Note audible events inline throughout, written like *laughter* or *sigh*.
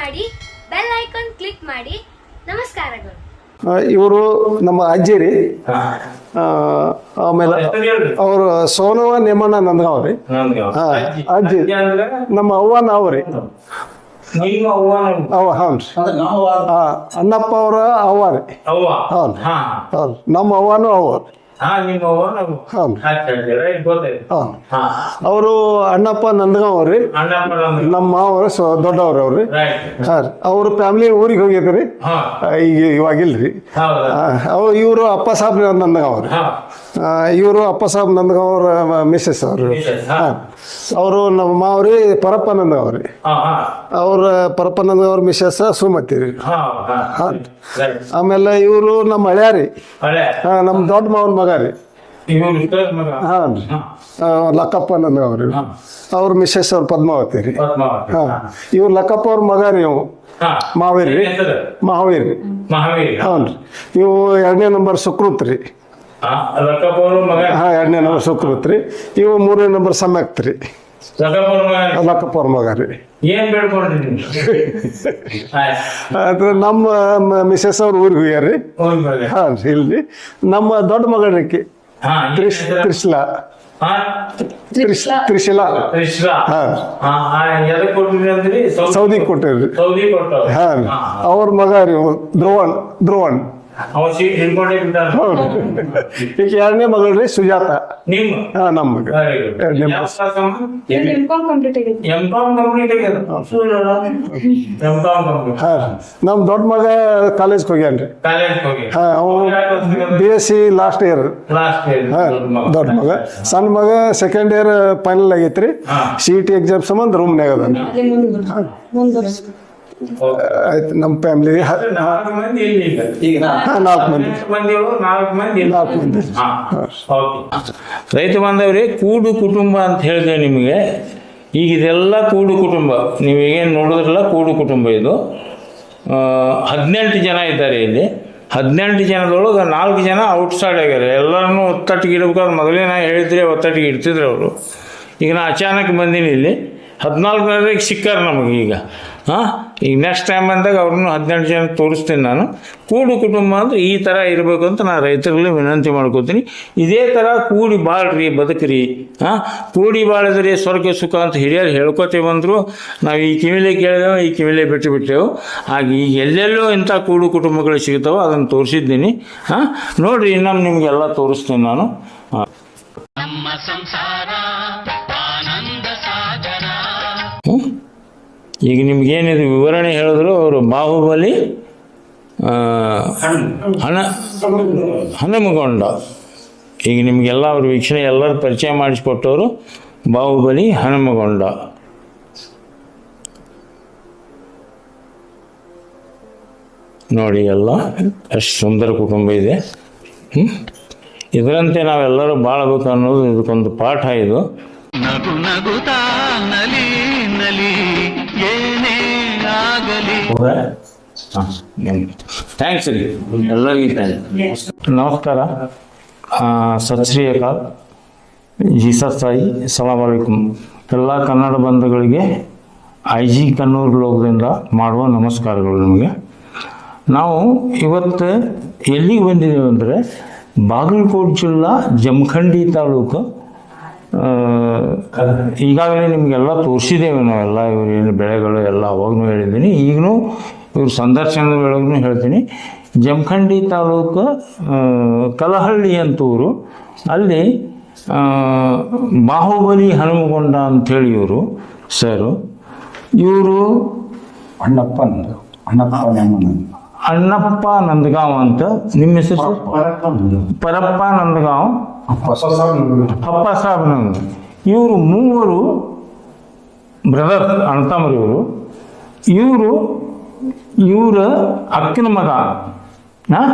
ಮಾಡಿ bell icon click ಮಾಡಿ. ನಮಸ್ಕಾರಗಳು ಇವರು ನಮ್ಮ ಅಜ್ಜಿ ರೀ. ಆ, ಆಮೇಲೆ ಅವರು ಸೋನವ ನೇಮಣ್ಣ ನಂದಗಾವ್ ರೀ. ಹಾ, ಅಜ್ಜಿ. ನಮ್ಮ ಅವ್ವ ನಾವು ರೀ. ನಿಮ್ಮ ಅವ್ವ ಅವ ಹೌನ್ ರೀ. ಹಾ ಅಣ್ಣಪ್ಪ ಅವರ ಅವ್ವ ರೀ. ಹೌನ್ ಹೌನ್. ನಮ್ಮ ಅವ್ವನೂ ಅವ್ವ ಅವರು ಅಣ್ಣಪ್ಪ ನಂದಗಾಂವ್ ರೀ. ಅಣ್ಣಪ್ಪ ನಮ್ಮ ಮಾವ್ರ ದೊಡ್ಡವ್ರು ಅವ್ರಿ ಸರ್ ಹಾ ರೀ. ಅವ್ರ ಫ್ಯಾಮಿಲಿ ಊರಿಗೆ ಹೋಗಿದ್ರಿ ಹಾ. ಈಗ ಇವಾಗಿಲ್ರಿ ಅವ್ರು ಇವರು ಅಪ್ಪ ಸಾಬ್ ನಂದಗಾಂವ್ರಿ ರೀ ಹಾ. ಇವರು ಅಪ್ಪ ಸಾಹೇಬ್ ನಂದಗಾಂವ್ರ ಅವ್ರ. ಮಿಸ್ಸಸ್ ಅವರು ಹಾ. ಅವರು ನಮ್ಮ ಮಾವ್ರಿ ಪರಪ್ಪನಂದ ಅವ್ರಿ. ಅವ್ರ ಪರಪ್ಪನಂದ ಅವ್ರ ಮಿಸಸ್ ಸುಮತಿ ರೀ. ಆಮೇಲೆ ಇವರು ನಮ್ಮ ಹಳ್ಯಾರಿ ಹಾ, ನಮ್ಮ ದೊಡ್ಡ ಮಾವನ ಮಗ ರೀ. ಹಾಂ. ಲಕ್ಕಪ್ಪ ನಂದಗಾವ್ ಅವ್ರಿ. ಅವ್ರ ಮಿಸಸ್ ಅವ್ರ ಪದ್ಮಾವತಿ ರೀ. ಹಾ. ಇವ್ರು ಲಕ್ಕಪ್ಪ ಅವ್ರ ಮಗ ರೀ ಇವು. ಮಾವೇರಿ ಮಹಾವೀರ್ ರೀ. ಇವು ಎರಡನೇ ನಂಬರ್ ಸುಕೃತ್ ರೀ. ಹಾ ಎರಡನೇ ನಂಬರ್ ಸುಕೃತ್ ರೀ ಇವು ಮೂರನೇ ನಂಬರ್ ಸಮ್ಯಕ್ತ್ ರೀ ಲಕ್ಕಪ್ಪ ಅವ್ರ ಮಗ. ರೀ. *laughs* ಅದು ನಮ್ಮ ಮಿಸಸ್ ಅವ್ರ ಊರಿಗೆ ಹೋಗ್ಯಾರ ಹಾ ಇಲ್ರಿ. ಇಲ್ಲಿ ನಮ್ಮ ದೊಡ್ಡ ಮಗಳ ರೀ ಆಕಿ. ಹಾ ತ್ರಿಶ್ ತ್ರಿಶಲಾ. ಸೌದಿ ಕೊಟ್ಟಿರಿ. ಸೌದಿ ಕೊಟ್ಟು ಹಾಂ. ಅವ್ರ ಮಗ ರೀ ಇವ, ಧ್ರುವನ್ ಈಗ ಎರಡನೇ ಮಗಳು ರೀ ಸುಜಾತ. ನಿಮ್ಮ? ಹಾಂ ನಮ್ಮ ಮಗ. ಎರಡನೇ ಹಾಂ. ನಮ್ಮ ದೊಡ್ಡ ಮಗ ಕಾಲೇಜ್ಗೆ ಹೋಗ್ಯಾನ ರೀ ಕಾಲೇಜ್ ಹೋಗ್ಯಾನ್ರಿ ಹಾಂ ಅವ B S C last year ಹಾಂ ದೊಡ್ಡ ಮಗ. ಸಣ್ಣ ಮಗ ಸೆಕೆಂಡ್ ಇಯರ್ ಫೈನಲ್ ಆಗೈತ್ರಿ. ಸಿ ಟಿ ಎಕ್ಸಾಮ್ ಸಂಬಂಧ ರೂಮ್ನಾಗ ಅದ ಆಯ್ತು ನಮ್ಮ ಫ್ಯಾಮಿಲಿ ನಾಲ್ಕು ಮಂದಿ ಇಲ್ಲಿ ಈಗ ನಾಲ್ಕು. ಮಂದಿ. ಮಂದಿ ಒಳಗೆ ನಾಲ್ಕು ಮಂದಿ ಇಲ್ಲಿ. ನಾಲ್ಕು ಮಂದಿ. ಓಕೆ. ರೈತ ಬಾಂಧವರೇ ಕೂಡು ಕುಟುಂಬ ಅಂತ ಹೇಳಿದೆ ನಿಮಗೆ. ಈಗ ಇದೆಲ್ಲ ಕೂಡು ಕುಟುಂಬ. ನೀವು ಏನು ನೋಡಿದ್ರಲ್ಲ ಕೂಡು ಕುಟುಂಬ ಇದು. ಹದಿನೆಂಟು ಜನ ಇದ್ದಾರೆ ಇಲ್ಲಿ. ಹದಿನೆಂಟು ಜನದೊಳಗೆ ನಾಲ್ಕು ಜನ ಔಟ್ಸೈಡ್ ಆಗ್ಯಾರೆ ಎಲ್ಲರನ್ನೂ ಒತ್ತಟ್ಟಿಗೆ ಇಡ್ಬೇಕಾದ್ರೆ ಮೊದಲೇ ನಾ ಹೇಳಿದ್ರೆ ಒತ್ತಟ್ಟಿಗೆ ಇಡ್ತಿದ್ರು ಅವರು. ಈಗ ನಾ ಅಚಾನಕ್ ಬಂದೀನಿ ಇಲ್ಲಿ. ಹದಿನಾಲ್ಕನೇರಿಗೆ ಸಿಕ್ಕಾರೆ ನಮಗೆ ಈಗ. ಹಾಂ? ಈಗ ನೆಕ್ಸ್ಟ್ ಟೈಮ್ ಬಂದಾಗ ಅವ್ರನ್ನೂ ಹದಿನೆಂಟು ಜನ ತೋರಿಸ್ತೀನಿ ನಾನು. ಕೂಡು ಕುಟುಂಬ ಅಂದ್ರೆ ಈ ಥರ ಇರಬೇಕು ಅಂತ ನಾನು ರೈತರಲ್ಲಿ ವಿನಂತಿ ಮಾಡ್ಕೋತೀನಿ. ಇದೇ ಥರ ಕೂಡಿ ಬಾಳ್ರಿ, ಬದುಕ್ರಿ. ಹಾಂ? ಕೂಡಿ ಬಾಳಿದ್ರೆ ಸ್ವರ್ಗ, ಸುಖ ಅಂತ ಹಿರಿಯರು ಹೇಳ್ಕೊತೇವೆ ಅಂದರು ನಾವು ಈ ಕಿವಿಲೆ ಕೇಳಿದೆವು, ಈ ಕಿವಿಲೆ ಬಿಟ್ಟು ಬಿಟ್ಟೆವು. ಹಾಗೆ ಈಗ ಎಲ್ಲೆಲ್ಲೋ ಇಂಥ ಕೂಡು ಕುಟುಂಬಗಳು ಸಿಗ್ತಾವೆ ಅದನ್ನು ತೋರಿಸಿದ್ದೀನಿ. ಹಾಂ? ನೋಡಿರಿ, ಇನ್ನೊಮ್ಮೆ ನಿಮಗೆಲ್ಲ ತೋರಿಸ್ತೀನಿ ನಾನು. ಹಾಂ. ಹ್ಮ್? ಈಗ ನಿಮ್ಗೇನಿದು ವಿವರಣೆ ಹೇಳಿದ್ರು ಅವರು ಬಾಹುಬಲಿ ಹಣ ಹನುಮಗೊಂಡ ಈಗ ನಿಮಗೆಲ್ಲ ಅವ್ರ ವೀಕ್ಷಣೆ ಎಲ್ಲರ ಪರಿಚಯ ಮಾಡಿಸ್ಕೊಟ್ಟವರು ಬಾಹುಬಲಿ ಹನುಮಗೊಂಡ ನೋಡಿ ಎಲ್ಲ, ಎಷ್ಟು ಸುಂದರ ಕುಟುಂಬ ಇದೆ? ಇದರಂತೆ ನಾವೆಲ್ಲರೂ ಬಾಳಬೇಕು ಅನ್ನೋದು ಇದಕ್ಕೊಂದು ಪಾಠ ಇದು. ನಗು ನಗುತ್ತಾ ಆಗಲಿ ಥ್ಯಾಂಕ್ಸ್ ರೀ ಎಲ್ಲರಿಗೂ ನಮಸ್ಕಾರ. ಸತ್ ಶ್ರೀ ಅಕಾಲ್. ಜೀಸಸ್ ಸಾಯಿ ಸಲಾಮ್ ಅಲೈಕುಮ್ ಎಲ್ಲ ಕನ್ನಡ ಬಂಧುಗಳಿಗೆ ಐ ಜಿ ಕನ್ನೂರು ಲೋಕದಿಂದ ಮಾಡುವ ನಮಸ್ಕಾರಗಳು ನಿಮಗೆ. ನಾವು ಇವತ್ತು ಎಲ್ಲಿಗೆ ಬಂದಿದ್ದೀವಿ ಅಂದರೆ ಬಾಗಲಕೋಟೆ ಜಿಲ್ಲಾ ಜಮಖಂಡಿ ತಾಲೂಕು ಈಗಾಗಲೇ ನಿಮಗೆಲ್ಲ ತೋರಿಸಿದ್ದೇವೆ ನಾವೆಲ್ಲ ಇವ್ರು ಏನು ಬೆಳೆಗಳು ಎಲ್ಲ ಅವಾಗೂ ಹೇಳಿದ್ದೀನಿ. ಈಗಲೂ ಇವ್ರ ಸಂದರ್ಶನದ ಒಳಗೂ ಹೇಳ್ತೀನಿ. ಜಮಖಂಡಿ ತಾಲೂಕು ಕಲಹಳ್ಳಿ ಅಂತ ಊರು ಅಲ್ಲಿ ಬಾಹುಬಲಿ ಹನುಮಗೊಂಡ ಅಂಥೇಳಿ ಇವರು ಸರು. ಇವರು ಅಣ್ಣಪ್ಪ ಅಣ್ಣಪ್ಪ ಅಣ್ಣಪ್ಪ ನಂದಗಾಂವ್ ಅಂತ. ನಿಮ್ಮ ಹೆಸರು ಪರಪ್ಪ ನಂದಗಾಂವ್. ಅಪ್ಪ ಸಾಹೇಬ್ ನಂದು. ಇವರು ಮೂವರು ಬ್ರದರ್ ಅಣ್ತಮ್ಮರು ಇವರು. ಇವರು ಇವರ ಅಕ್ಕನ ಮಗ. ಹಾಂ?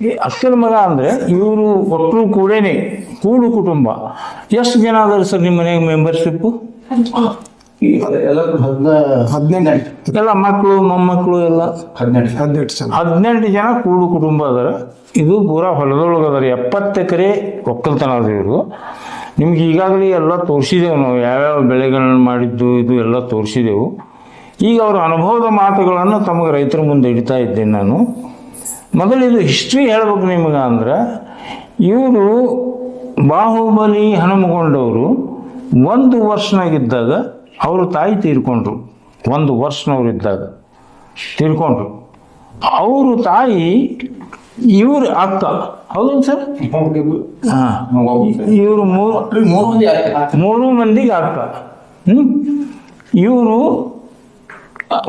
ಈ ಅಕ್ಕನ ಮಗ ಅಂದರೆ ಇವರು ಒಟ್ಟರು ಕೂಡೇನೆ ಕೂಡು ಕುಟುಂಬ. ಎಷ್ಟು ಜನ ಅದರ ಸರ್ ನಿಮ್ಮ ಮನೆಗೆ ಮೆಂಬರ್ಶಿಪ್ಪು ಹದಿನೆಂಟು ಎಲ್ಲ ಮಕ್ಕಳು ಮೊಮ್ಮಕ್ಕಳು ಎಲ್ಲ ಹದಿನೆಂಟು ಹದಿನೆಂಟು ಜನ. ಹದಿನೆಂಟು ಜನ ಕೂಡು ಕುಟುಂಬ ಅದಾರ. ಇದು ಪೂರಾ ಹೊಲದೊಳಗೆ ಅದಾರ. ಎಪ್ಪತ್ತು ಎಕರೆ ಒಕ್ಕಲ್ತನ ಅದ ಇವರು. ನಿಮ್ಗೆ ಈಗಾಗಲೇ ಎಲ್ಲ ತೋರಿಸಿದೆವು ನಾವು. ಯಾವ್ಯಾವ ಬೆಳೆಗಳನ್ನು ಮಾಡಿದ್ದು ಇದು ಎಲ್ಲ ತೋರಿಸಿದೆವು. ಈಗ ಅವರ ಅನುಭವದ ಮಾತುಗಳನ್ನು ತಮಗೆ ರೈತರ ಮುಂದೆ ಇಡ್ತಾ ಇದ್ದೇನೆ ನಾನು. ಮೊದಲು ಇದು ಹಿಸ್ಟ್ರಿ ಹೇಳ್ಬೇಕು ನಿಮಗೆ ಅಂದ್ರೆ ಇವರು ಬಾಹುಬಲಿ ಹನುಮಗೊಂಡವರು ಒಂದು ವರ್ಷನಾಗಿದ್ದಾಗ ಅವರು ತಾಯಿ ತೀರ್ಕೊಂಡ್ರು. ಒಂದು ವರ್ಷನವರಿದ್ದಾಗ ತೀರ್ಕೊಂಡ್ರು. ಅವರು ತಾಯಿ ಇವ್ರ ಅಕ್ಕ. ಹೌದು ಸರ್? ಇವರು ಮೂರು ಮಂದಿಗೆ ಅಕ್ಕ. ಹ್ಞೂ ಇವರು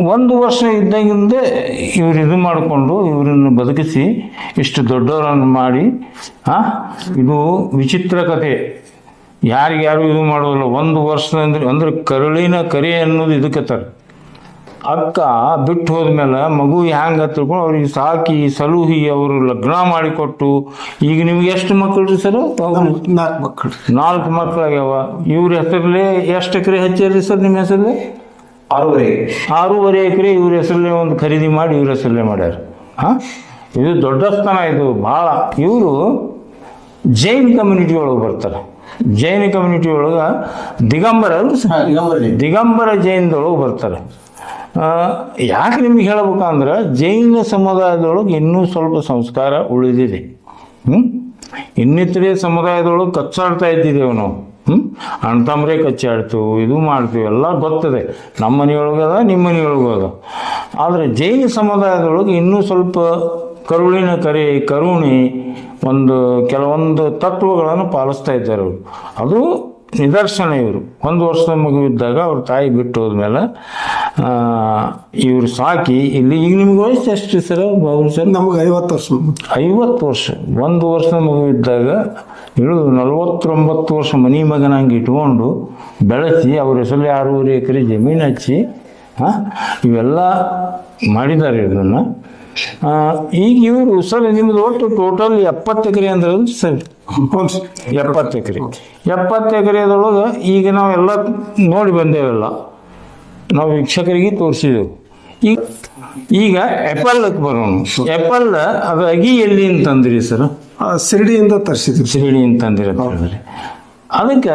ಒಂದು ವರ್ಷ ಇದ್ದಾಗಿಂದ ಇವ್ರು ಇದು ಮಾಡಿಕೊಂಡು ಇವರನ್ನು ಬದುಕಿಸಿ ಇಷ್ಟು ದೊಡ್ಡವರನ್ನು ಮಾಡಿ ಹಾಂ ಇದು ವಿಚಿತ್ರ ಕಥೆ. ಯಾರಿಗ್ಯಾರು ಇದು ಮಾಡೋದಿಲ್ಲ. ಒಂದು ವರ್ಷದ ಅಂದ್ರೆ ಅಂದ್ರೆ ಕರುಳಿನ ಕರಿ ಅನ್ನೋದು ಇದಕ್ಕೆ ತರ ಅಕ್ಕ ಬಿಟ್ಟು ಹೋದ್ಮೇಲೆ ಮಗು ಹ್ಯಾಂಗ ತಿಳ್ಕೊಂಡು ಅವ್ರಿಗೆ ಸಾಕಿ ಸಲುಹಿ ಅವರು ಲಗ್ನ ಮಾಡಿಕೊಟ್ಟು ಈಗ ನಿಮ್ಗೆ ಎಷ್ಟು ಮಕ್ಕಳು ರೀ ಸರ್? ನಾಲ್ಕು ಮಕ್ಕಳು ನಾಲ್ಕು ಮಕ್ಕಳಾಗ್ಯಾವ ಇವ್ರ ಹೆಸರಲ್ಲೇ ಎಷ್ಟು ಎಕರೆ ಹಚ್ಚಿರಿ ಸರ್ ನಿಮ್ಮ ಹೆಸರಲ್ಲಿ ಆರೂವರೆ ಆರೂವರೆ ಎಕರೆ ಇವ್ರ ಹೆಸರಲ್ಲೇ ಒಂದು ಖರೀದಿ ಮಾಡಿ ಇವ್ರ ಹೆಸರಲ್ಲೇ ಮಾಡ್ಯಾರ. ಹಾಂ? ಇದು ದೊಡ್ಡ ಸ್ಥಾನ ಇದು ಭಾಳ ಇವರು ಜೈನ್ ಕಮ್ಯುನಿಟಿ ಒಳಗೆ ಬರ್ತಾರೆ. ಜೈನ ಕಮ್ಯುನಿಟಿ ಒಳಗೆ ದಿಗಂಬರ ದಿಗಂಬರ ಜೈನದೊಳಗೆ ಬರ್ತಾರೆ. ಯಾಕೆ ನಿಮ್ಗೆ ಹೇಳ್ಬೇಕಂದ್ರೆ ಜೈನ ಸಮುದಾಯದೊಳಗೆ ಇನ್ನೂ ಸ್ವಲ್ಪ ಸಂಸ್ಕಾರ ಉಳಿದಿದೆ. ಹ್ಞೂ ಇನ್ನಿತರೆ ಸಮುದಾಯದೊಳಗೆ ಕಚ್ಚಾಡ್ತಾ ಇದ್ದಿದ್ದೇವೆ ನಾವು. ಹ್ಞೂ ಅಣ್ತಂಬ್ರೆ ಕಚ್ಚಾಡ್ತೀವಿ ಇದು ಮಾಡ್ತೀವಿ ಎಲ್ಲ ಗೊತ್ತದೆ ನಮ್ಮ ಮನೆಯೊಳಗೆ ಅದ ನಿಮ್ಮ ಮನೆಯೊಳಗೆ ಅದ. ಆದರೆ ಜೈನ ಸಮುದಾಯದೊಳಗೆ ಇನ್ನೂ ಸ್ವಲ್ಪ ಕರುಳಿನ ಕರೆ ಕರುಣೆ ಒಂದು ಕೆಲವೊಂದು ತತ್ವಗಳನ್ನು ಪಾಲಿಸ್ತಾ ಇದ್ದಾರೆ ಅವರು. ಅದು ನಿದರ್ಶನ ಇವರು. ಒಂದು ವರ್ಷದ ಮಗುವಿದ್ದಾಗ ಇದ್ದಾಗ ಅವ್ರ ತಾಯಿ ಬಿಟ್ಟು ಹೋದ್ಮೇಲೆ ಇವರು ಸಾಕಿ ಇಲ್ಲಿ ಈಗ ನಿಮ್ಗೆ ವಯಸ್ಸು ಎಷ್ಟು ಸರ್ ಬಾಬು ಸರ್? ನಮಗೆ ಐವತ್ತು ವರ್ಷ ಐವತ್ತು ವರ್ಷ. ಒಂದು ವರ್ಷದ ಮಗುವಿದ್ದಾಗ ಇದ್ದಾಗ ಇಳಿದು ನಲವತ್ತೊಂಬತ್ತು ವರ್ಷ ಮನಿ ಮಗನಾಗಿ ಇಟ್ಕೊಂಡು ಬೆಳೆಸಿ ಅವ್ರ ಹೆಸರಲ್ಲಿ ಆರೂವರೆ ಎಕರೆ ಜಮೀನು ಹಚ್ಚಿ ಹಾಂ ಇವೆಲ್ಲ ಮಾಡಿದ್ದಾರೆ ಇದನ್ನು ಈಗ ಇವರು ಸರ್ ನಿಮ್ದು ಒಟ್ಟು ಟೋಟಲ್ ಎಪ್ಪತ್ತು ಎಕರೆ ಅಂದ್ರೆ ಸರ್. ಎಪ್ಪತ್ತು ಎಕರೆ. ಎಪ್ಪತ್ತು ಎಕರೆದೊಳಗೆ ಈಗ ನಾವೆಲ್ಲ ನೋಡಿ ಬಂದೇವೆಲ್ಲ ನಾವು ವೀಕ್ಷಕರಿಗೆ ತೋರಿಸಿದೆವು. ಈಗ ಈಗ ಎಪಲ್ ಬರೋಣ. ಎಪಲ್ ಅದು ಅಗಿ ಎಲ್ಲಿ ಅಂತಂದ್ರಿ ಸರ್? ಶಿರಡಿಯಿಂದ ತರಿಸಿದ್ವಿ ಶಿರಡಿ ಅಂತಂದಿರ ಅದಕ್ಕೆ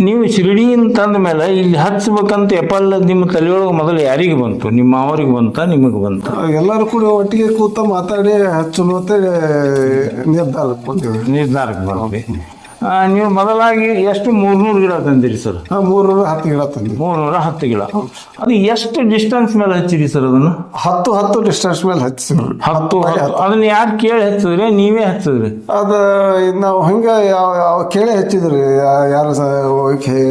ನೀವು ಶಿರಡಿ ಅಂತಂದ ಮೇಲೆ ಇಲ್ಲಿ ಹಚ್ಚಬೇಕಂತ ಎಪ್ಪಲ್ಲ ನಿಮ್ಮ ತಲೆಯೊಳಗೆ ಮೊದಲು ಯಾರಿಗೆ ಬಂತು? ನಿಮ್ಮ ಅವರಿಗೆ ಬಂತ ನಿಮಗೆ ಬಂತ? ಎಲ್ಲರೂ ಕೂಡ ಒಟ್ಟಿಗೆ ಕೂತ ಮಾತಾಡಿ ಹಚ್ಚಲು ಅಂತ ನಿರ್ಧಾರಕ್ಕೆ ಬಂದ್ವಿ. ನಿರ್ಧಾರಕ್ಕೆ ಬಂದ್ರಿ ಆ, ನೀವು ಮೊದಲಾಗಿ ಎಷ್ಟು ಮೂರ್ನೂರು ಗಿಡ ತಂದಿರಿ ಸರ್? ಮೂರ್ನೂರ ಹತ್ತು ಗಿಡ ತಂದಿರಿ ಮೂರ್ನೂರ ಹತ್ತು ಗಿಡ. ಅದು ಎಷ್ಟು ಡಿಸ್ಟೆನ್ಸ್ ಮೇಲೆ ಹಚ್ಚಿರಿ ಸರ್ ಅದನ್ನು? ಹತ್ತು ಹತ್ತು ಡಿಸ್ಟೆನ್ಸ್ ಮೇಲೆ ಹಚ್ಚಿ ಹತ್ತು ಅದನ್ನ ಯಾರು ಕೇಳಿ ಹಚ್ಚಿದ್ರಿ? ನೀವೇ ಹಚ್ಚಿದ್ರಿ? ಅದ ನಾವು ಹಂಗ ಯಾವ ಯಾವ ಕೇಳಿ ಹಚ್ಚಿದ್ರಿ. ಯಾರು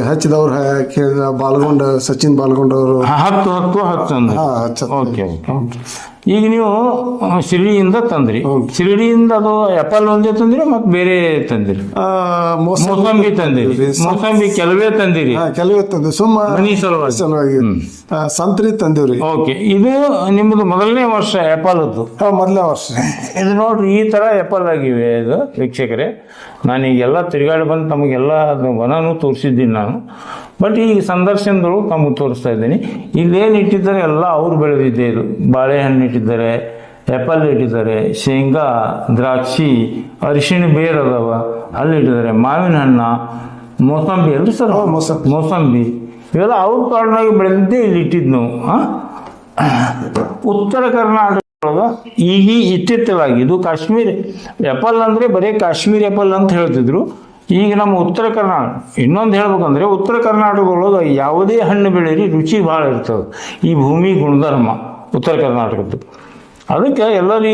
ಹಚ್ಚಿದವ್ರು ಕೇಳಿದ ಬಾಲ್ಗೊಂಡ ಸಚಿನ್ ಬಾಲ್ಗೊಂಡವರು. ಹತ್ತು ಹತ್ತು ಹತ್ತು ಹಚ್ಚ ಓಕೆ ಈಗ ನೀವು ಶಿರಡಿಯಿಂದ ತಂದ್ರಿ. ಶಿರಡಿಯಿಂದ ಅದು ಆಪಲ್ ಒಂದೇ ತಂದಿರಿ ಮತ್ತೆ ಬೇರೆ ತಂದಿರಿ? ಮೋಸಂಬಿ ತಂದಿರಿ ಮೋಸಂಬಿ ಕೆಲವೇ ತಂದಿರಿ. ಕೆಲವೇ ತಂದಿರಿ. ಸುಮ್ಮ ಮನಿ ಸಲುವಾಗಿ. ಸಂತ್ರಿ ತಂದಿವ್ರಿ. ಓಕೆ. ಇದು ನಿಮ್ಮದು ಮೊದಲನೇ ವರ್ಷ ಆಪಲ್ ಅದು ಮೊದಲನೇ ವರ್ಷ. ಇದು ನೋಡ್ರಿ ಈ ತರ ಎಪಲ್ ಆಗಿವೆ ಇದು ವೀಕ್ಷಕರೇ. ನಾನು ಈಗೆಲ್ಲ ತಿರುಗಾಡಿ ಬಂದು ತಮಗೆಲ್ಲ ಅದು ವನನೂ ತೋರಿಸಿದ್ದೀನಿ ನಾನು. ಬಟ್ ಈ ಸಂದರ್ಶನದೊಳಗೆ ತಮಗೆ ತೋರಿಸ್ತಾ ಇದ್ದೀನಿ. ಇಲ್ಲೇನು ಇಟ್ಟಿದ್ದಾರೆ? ಎಲ್ಲ ಅವ್ರು ಬೆಳೆದಿದ್ದೆ ಇದು. ಬಾಳೆಹಣ್ಣು ಇಟ್ಟಿದ್ದಾರೆ ಆ್ಯಪಲ್ ಇಟ್ಟಿದ್ದಾರೆ ಶೇಂಗಾ ದ್ರಾಕ್ಷಿ ಅರಿಶಿಣ ಬೇರ್ ಅದಾವ. ಅಲ್ಲಿ ಇಟ್ಟಿದ್ದಾರೆ. ಮಾವಿನ ಹಣ್ಣು ಮೋಸಂಬಿ ಅಲ್ರಿ ಸರ್? ಮೋಸಂಬಿ. ಇವೆಲ್ಲ ಅವ್ರ ಕಾರಣವಾಗಿ ಬೆಳೆದಿದ್ದೆ ಇಲ್ಲಿ ಇಟ್ಟಿದ್ದು ನಾವು ಹಾಂ ಉತ್ತರ ಕರ್ನಾಟಕ ಈಗ ಇತ್ತಿತ್ತವಾಗಿ ಇದು ಕಾಶ್ಮೀರ್ ಎಪಲ್ ಅಂದರೆ ಬರೀ ಕಾಶ್ಮೀರ್ ಎಪಲ್ ಅಂತ ಹೇಳ್ತಿದ್ರು. ಈಗ ನಮ್ಮ ಉತ್ತರ ಕರ್ನಾಟಕ, ಇನ್ನೊಂದು ಹೇಳ್ಬೇಕಂದ್ರೆ ಉತ್ತರ ಕರ್ನಾಟಕದೊಳಗೆ ಯಾವುದೇ ಹಣ್ಣು ಬೆಳೀರಿ ರುಚಿ ಭಾಳ ಇರ್ತದೆ. ಈ ಭೂಮಿ ಗುಣಧರ್ಮ ಉತ್ತರ ಕರ್ನಾಟಕದ್ದು. ಅದಕ್ಕೆ ಎಲ್ಲರೂ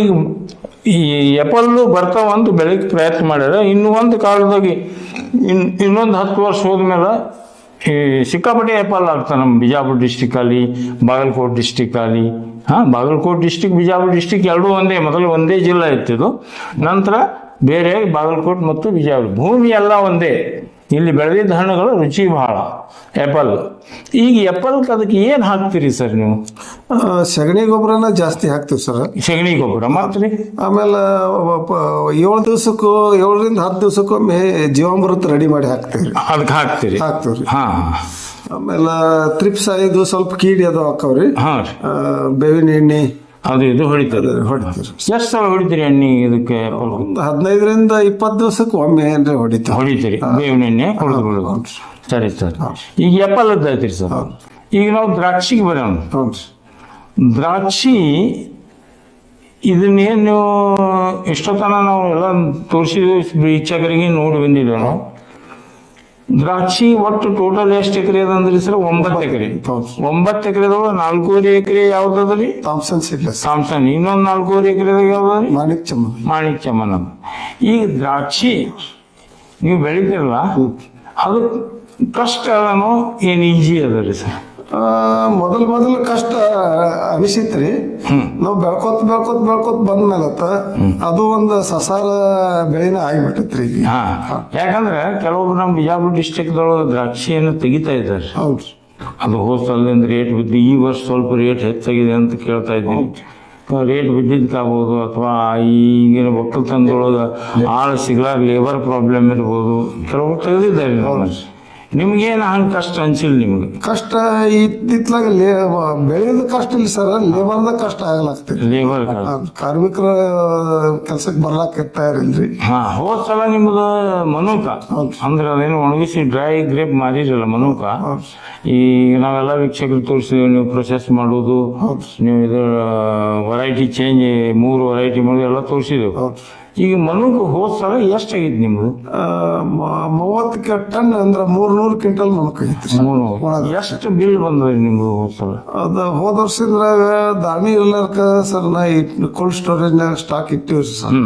ಈ ಎಪಲ್ಲು ಬರ್ತಾವ ಅಂತ ಬೆಳಗ್ಗೆ ಪ್ರಯತ್ನ ಮಾಡ್ಯಾರ. ಇನ್ನು ಒಂದು ಕಾಲದಾಗಿ ಇನ್, ಇನ್ನೊಂದು ಹತ್ತು ವರ್ಷ ಹೋದ್ಮೇಲೆ ಈ ಸಿಕ್ಕಾಪಟ್ಟೆ ಎಪಲ್ ಆಗ್ತದೆ ನಮ್ಮ ಬಿಜಾಪುರ ಡಿಸ್ಟಿಕಲ್ಲಿ ಬಾಗಲಕೋಟೆ ಡಿಸ್ಟಿಕಲ್ಲಿ ಹಾಂ, ಬಾಗಲಕೋಟೆ ಡಿಸ್ಟಿಕ್ ಬಿಜಾಪುರ ಡಿಸ್ಟಿಕ್ ಎರಡೂ ಒಂದೇ, ಮೊದಲು ಒಂದೇ ಜಿಲ್ಲೆ ಇತ್ತಿದ್ದು ನಂತರ ಬೇರೆ ಬಾಗಲಕೋಟೆ ಮತ್ತು ವಿಜಯಪುರ ಭೂಮಿ ಎಲ್ಲ ಒಂದೇ. ಇಲ್ಲಿ ಬೆಳೆದಿದ್ದ ಹಣ್ಣುಗಳು ರುಚಿ ಬಹಳ. ಆ್ಯಪಲ್ ಈಗ ಆ್ಯಪಲ್ಗೆ ಅದಕ್ಕೆ ಏನು ಹಾಕ್ತೀರಿ ಸರ್ ನೀವು? ಸಗಣಿ ಗೊಬ್ಬರನ ಜಾಸ್ತಿ ಹಾಕ್ತೀವಿ ಸರ್ ಸಗಣಿ ಗೊಬ್ಬರ ಮಾತ್ರಿ. ಆಮೇಲೆ ಏಳು ದಿವಸಕ್ಕೂ ಏಳರಿಂದ ಹತ್ತು ದಿವಸಕ್ಕೊಮ್ಮೆ ಜೀವಾಮೃತ ರೆಡಿ ಮಾಡಿ ಹಾಕ್ತೀವಿ. ಅದಕ್ಕೆ ಹಾಕ್ತೀರಿ? ಹಾಕ್ತೀವಿ ಹಾಂ ಆಮೇಲೆ ತ್ರಿಪ್ಸ್ ಇದು ಸ್ವಲ್ಪ ಕೀಡಿ ಅದು ಹಾಕವ್ರಿ. ಹಾಂ ಬೇವಿನ ಎಣ್ಣೆ ಅದು ಇದು ಹೊಡಿತಾರೆ ಹೊಡಿತೀವಿ ಎಷ್ಟು ಸಲ ಹೊಡಿತೀರಿ ಎಣ್ಣೆ ಇದಕ್ಕೆ ಒಂದು ಹದಿನೈದರಿಂದ ಇಪ್ಪತ್ತು ದಿವಸಕ್ಕೆ ಒಮ್ಮೆ ಏನ್ರಿ ಹೊಡಿತೀವಿ ಹೊಡಿತೀರಿ ಬೇವಿನ ಎಣ್ಣೆ ಹೊಡೆದು ಸರಿ ಸರ್. ಈಗ ಎಪ್ಪಲದ್ದು ಐತ್ರಿ ಸರ್. ಈಗ ನಾವು ದ್ರಾಕ್ಷಿಗೆ ಬರೋಣ. ಹ್ಞೂ ದ್ರಾಕ್ಷಿ ಇದನ್ನೇನು ಎಷ್ಟೊತ್ತನ ನಾವು ಎಲ್ಲ ತೋರಿಸಿದ್ವಿ ಈಚಕರಿಗೆ ನೋಡಿ ಬಂದಿದ್ದೇವೆ ನಾವು ದ್ರಾಕ್ಷಿ ಒಟ್ಟು ಟೋಟಲ್ ಎಷ್ಟು ಎಕರೆ ಅದಂದ್ರಿ ಸರ್? ಒಂಬತ್ತು ಎಕರೆ. ಒಂಬತ್ತು ಎಕರೆದೊಳಗೆ ನಾಲ್ಕೂವರೆ ಎಕರೆ ಯಾವ್ದದ್ರಿ ಥಾಮ್ಸನ್ ಸೀಡ್ಲೆಸ್ ಸಾಮ್ಸನ್ ಇನ್ನೊಂದು ನಾಲ್ಕೂವರೆ ಎಕರೆದಾಗ ಯಾವ್ದ್ರಿ ಮಾಣಿಕ್ ಚಮನ್. ಮಾಣಿಕ್ ಚಮನ ಈಗ ದ್ರಾಕ್ಷಿ ನೀವು ಬೆಳಿತೀರಲ್ಲ ಅದು ಕಷ್ಟ ಏನು ಈಜಿ ಅದ ರೀ ಸರ್? ಮೊದಲು ಮೊದಲ ಕಷ್ಟ ಅನಿಸಿತ್ರಿ. ನಾವು ಬೆಳ್ಕೊತ್ ಬೆಳ್ಕೊತ್ ಬೆಳ್ಕೊತ್ ಬಂದ್ಮೇಲತ್ತ ಅದು ಒಂದು ಸಸಾರ ಬೆಳೆನ ಆಗಿಬಿಟ್ಟತ್ರಿ ಹಾ. ಯಾಕಂದ್ರೆ ಕೆಲವೊಬ್ರು ನಮ್ಮ ಬಿಜಾಪುರ ಡಿಸ್ಟಿಕ್ದೊಳಗೆ ದ್ರಾಕ್ಷಿಯನ್ನು ತೆಗಿತಾ ಇದ್ದಾರೆ. ಹೌದು ಅದು ಹೋದ ಸಲದಿಂದ ರೇಟ್ ಬಿದ್ದು ಈ ವರ್ಷ ಸ್ವಲ್ಪ ರೇಟ್ ಹೆಚ್ಚಾಗಿದೆ ಅಂತ ಕೇಳ್ತಾ ಇದ್ದೀನಿ. ರೇಟ್ ಬಿದ್ದಿದ್ದಕ್ಕಾಗ್ಬೋದು ಅಥವಾ ಈಗಿನ ಒಕ್ಕಲ್ತನದೊಳಗೆ ಆಳು ಸಿಗ್ಲಾರ ಲೇಬರ್ ಪ್ರಾಬ್ಲಮ್ ಇರ್ಬೋದು. ಕೆಲವೊಬ್ರು ತೆಗೆದಿದ್ದಾರೆ. ನಿಮ್ಗೇನು ಹಂಗೆ ಕಷ್ಟ ಅನ್ಸಿಲ್ಲ ನಿಮ್ಗೆ? ಕಷ್ಟ ಇತ್ತಿತ್ಲಾಗ ಲೇ ಬೆಳೆಯೋದು ಕಷ್ಟ ಇಲ್ಲ ಸರ್ ಲೇಬರ್ದ ಕಷ್ಟ ಆಗಲಾಗ್ತದೆ ಲೇಬರ್ ಕಾರ್ಮಿಕರ ಕೆಲ್ಸಕ್ಕೆ ಬರ್ಲಾಕ ತಯಾರಿಲ್ರಿ. ಹಾ ಹೋದ ಸಲ ನಿಮ್ದು ಮನುಕ ಅಂದ್ರೆ ಅದೇನು ಒಣಗಿಸಿ ಡ್ರೈ ಗ್ರೇಪ್ ಮಾರಿರಲ್ಲ ಮನುಕ ಈ ನಾವೆಲ್ಲ ವೀಕ್ಷಕರು ತೋರಿಸಿದ್ವಿ ನೀವು ಪ್ರೊಸೆಸ್ ಮಾಡೋದು ನೀವು ಇದು ವೆರೈಟಿ ಚೇಂಜ್ ಮೂರು ವೆರೈಟಿ ಮಾಡೋದು ಎಲ್ಲ ತೋರಿಸಿದೆವು. ಈಗ ಮನುಗ್ ಹೋದ ಸಲ ಎಷ್ಟಾಗಿತ್ತು ನಿಮ್ದು? ಮೂವತ್ತಕ್ಕೆ ಟನ್ ಅಂದ್ರೆ ಮೂರ್ ನೂರು ಕ್ವಿಂಟಲ್ ಮನಕ್ ಐತ್ರಿ ಮೂರು ಎಷ್ಟು ಬಿಲ್ ಬಂದ್ರಿ ನಿಮ್ದು ಹೋದ ಸಲ ಅದ ಹೋದ ವರ್ಷದ್ರಾಗ ದಾಣಿ ಇರ್ಲಾರ್ಕ ಸರ್ ನಾ ಕೋಲ್ಡ್ ಸ್ಟೋರೇಜ್ನಾಗ ಸ್ಟಾಕ್ ಇಟ್ಟಿವ್ರಿ ಸರ್.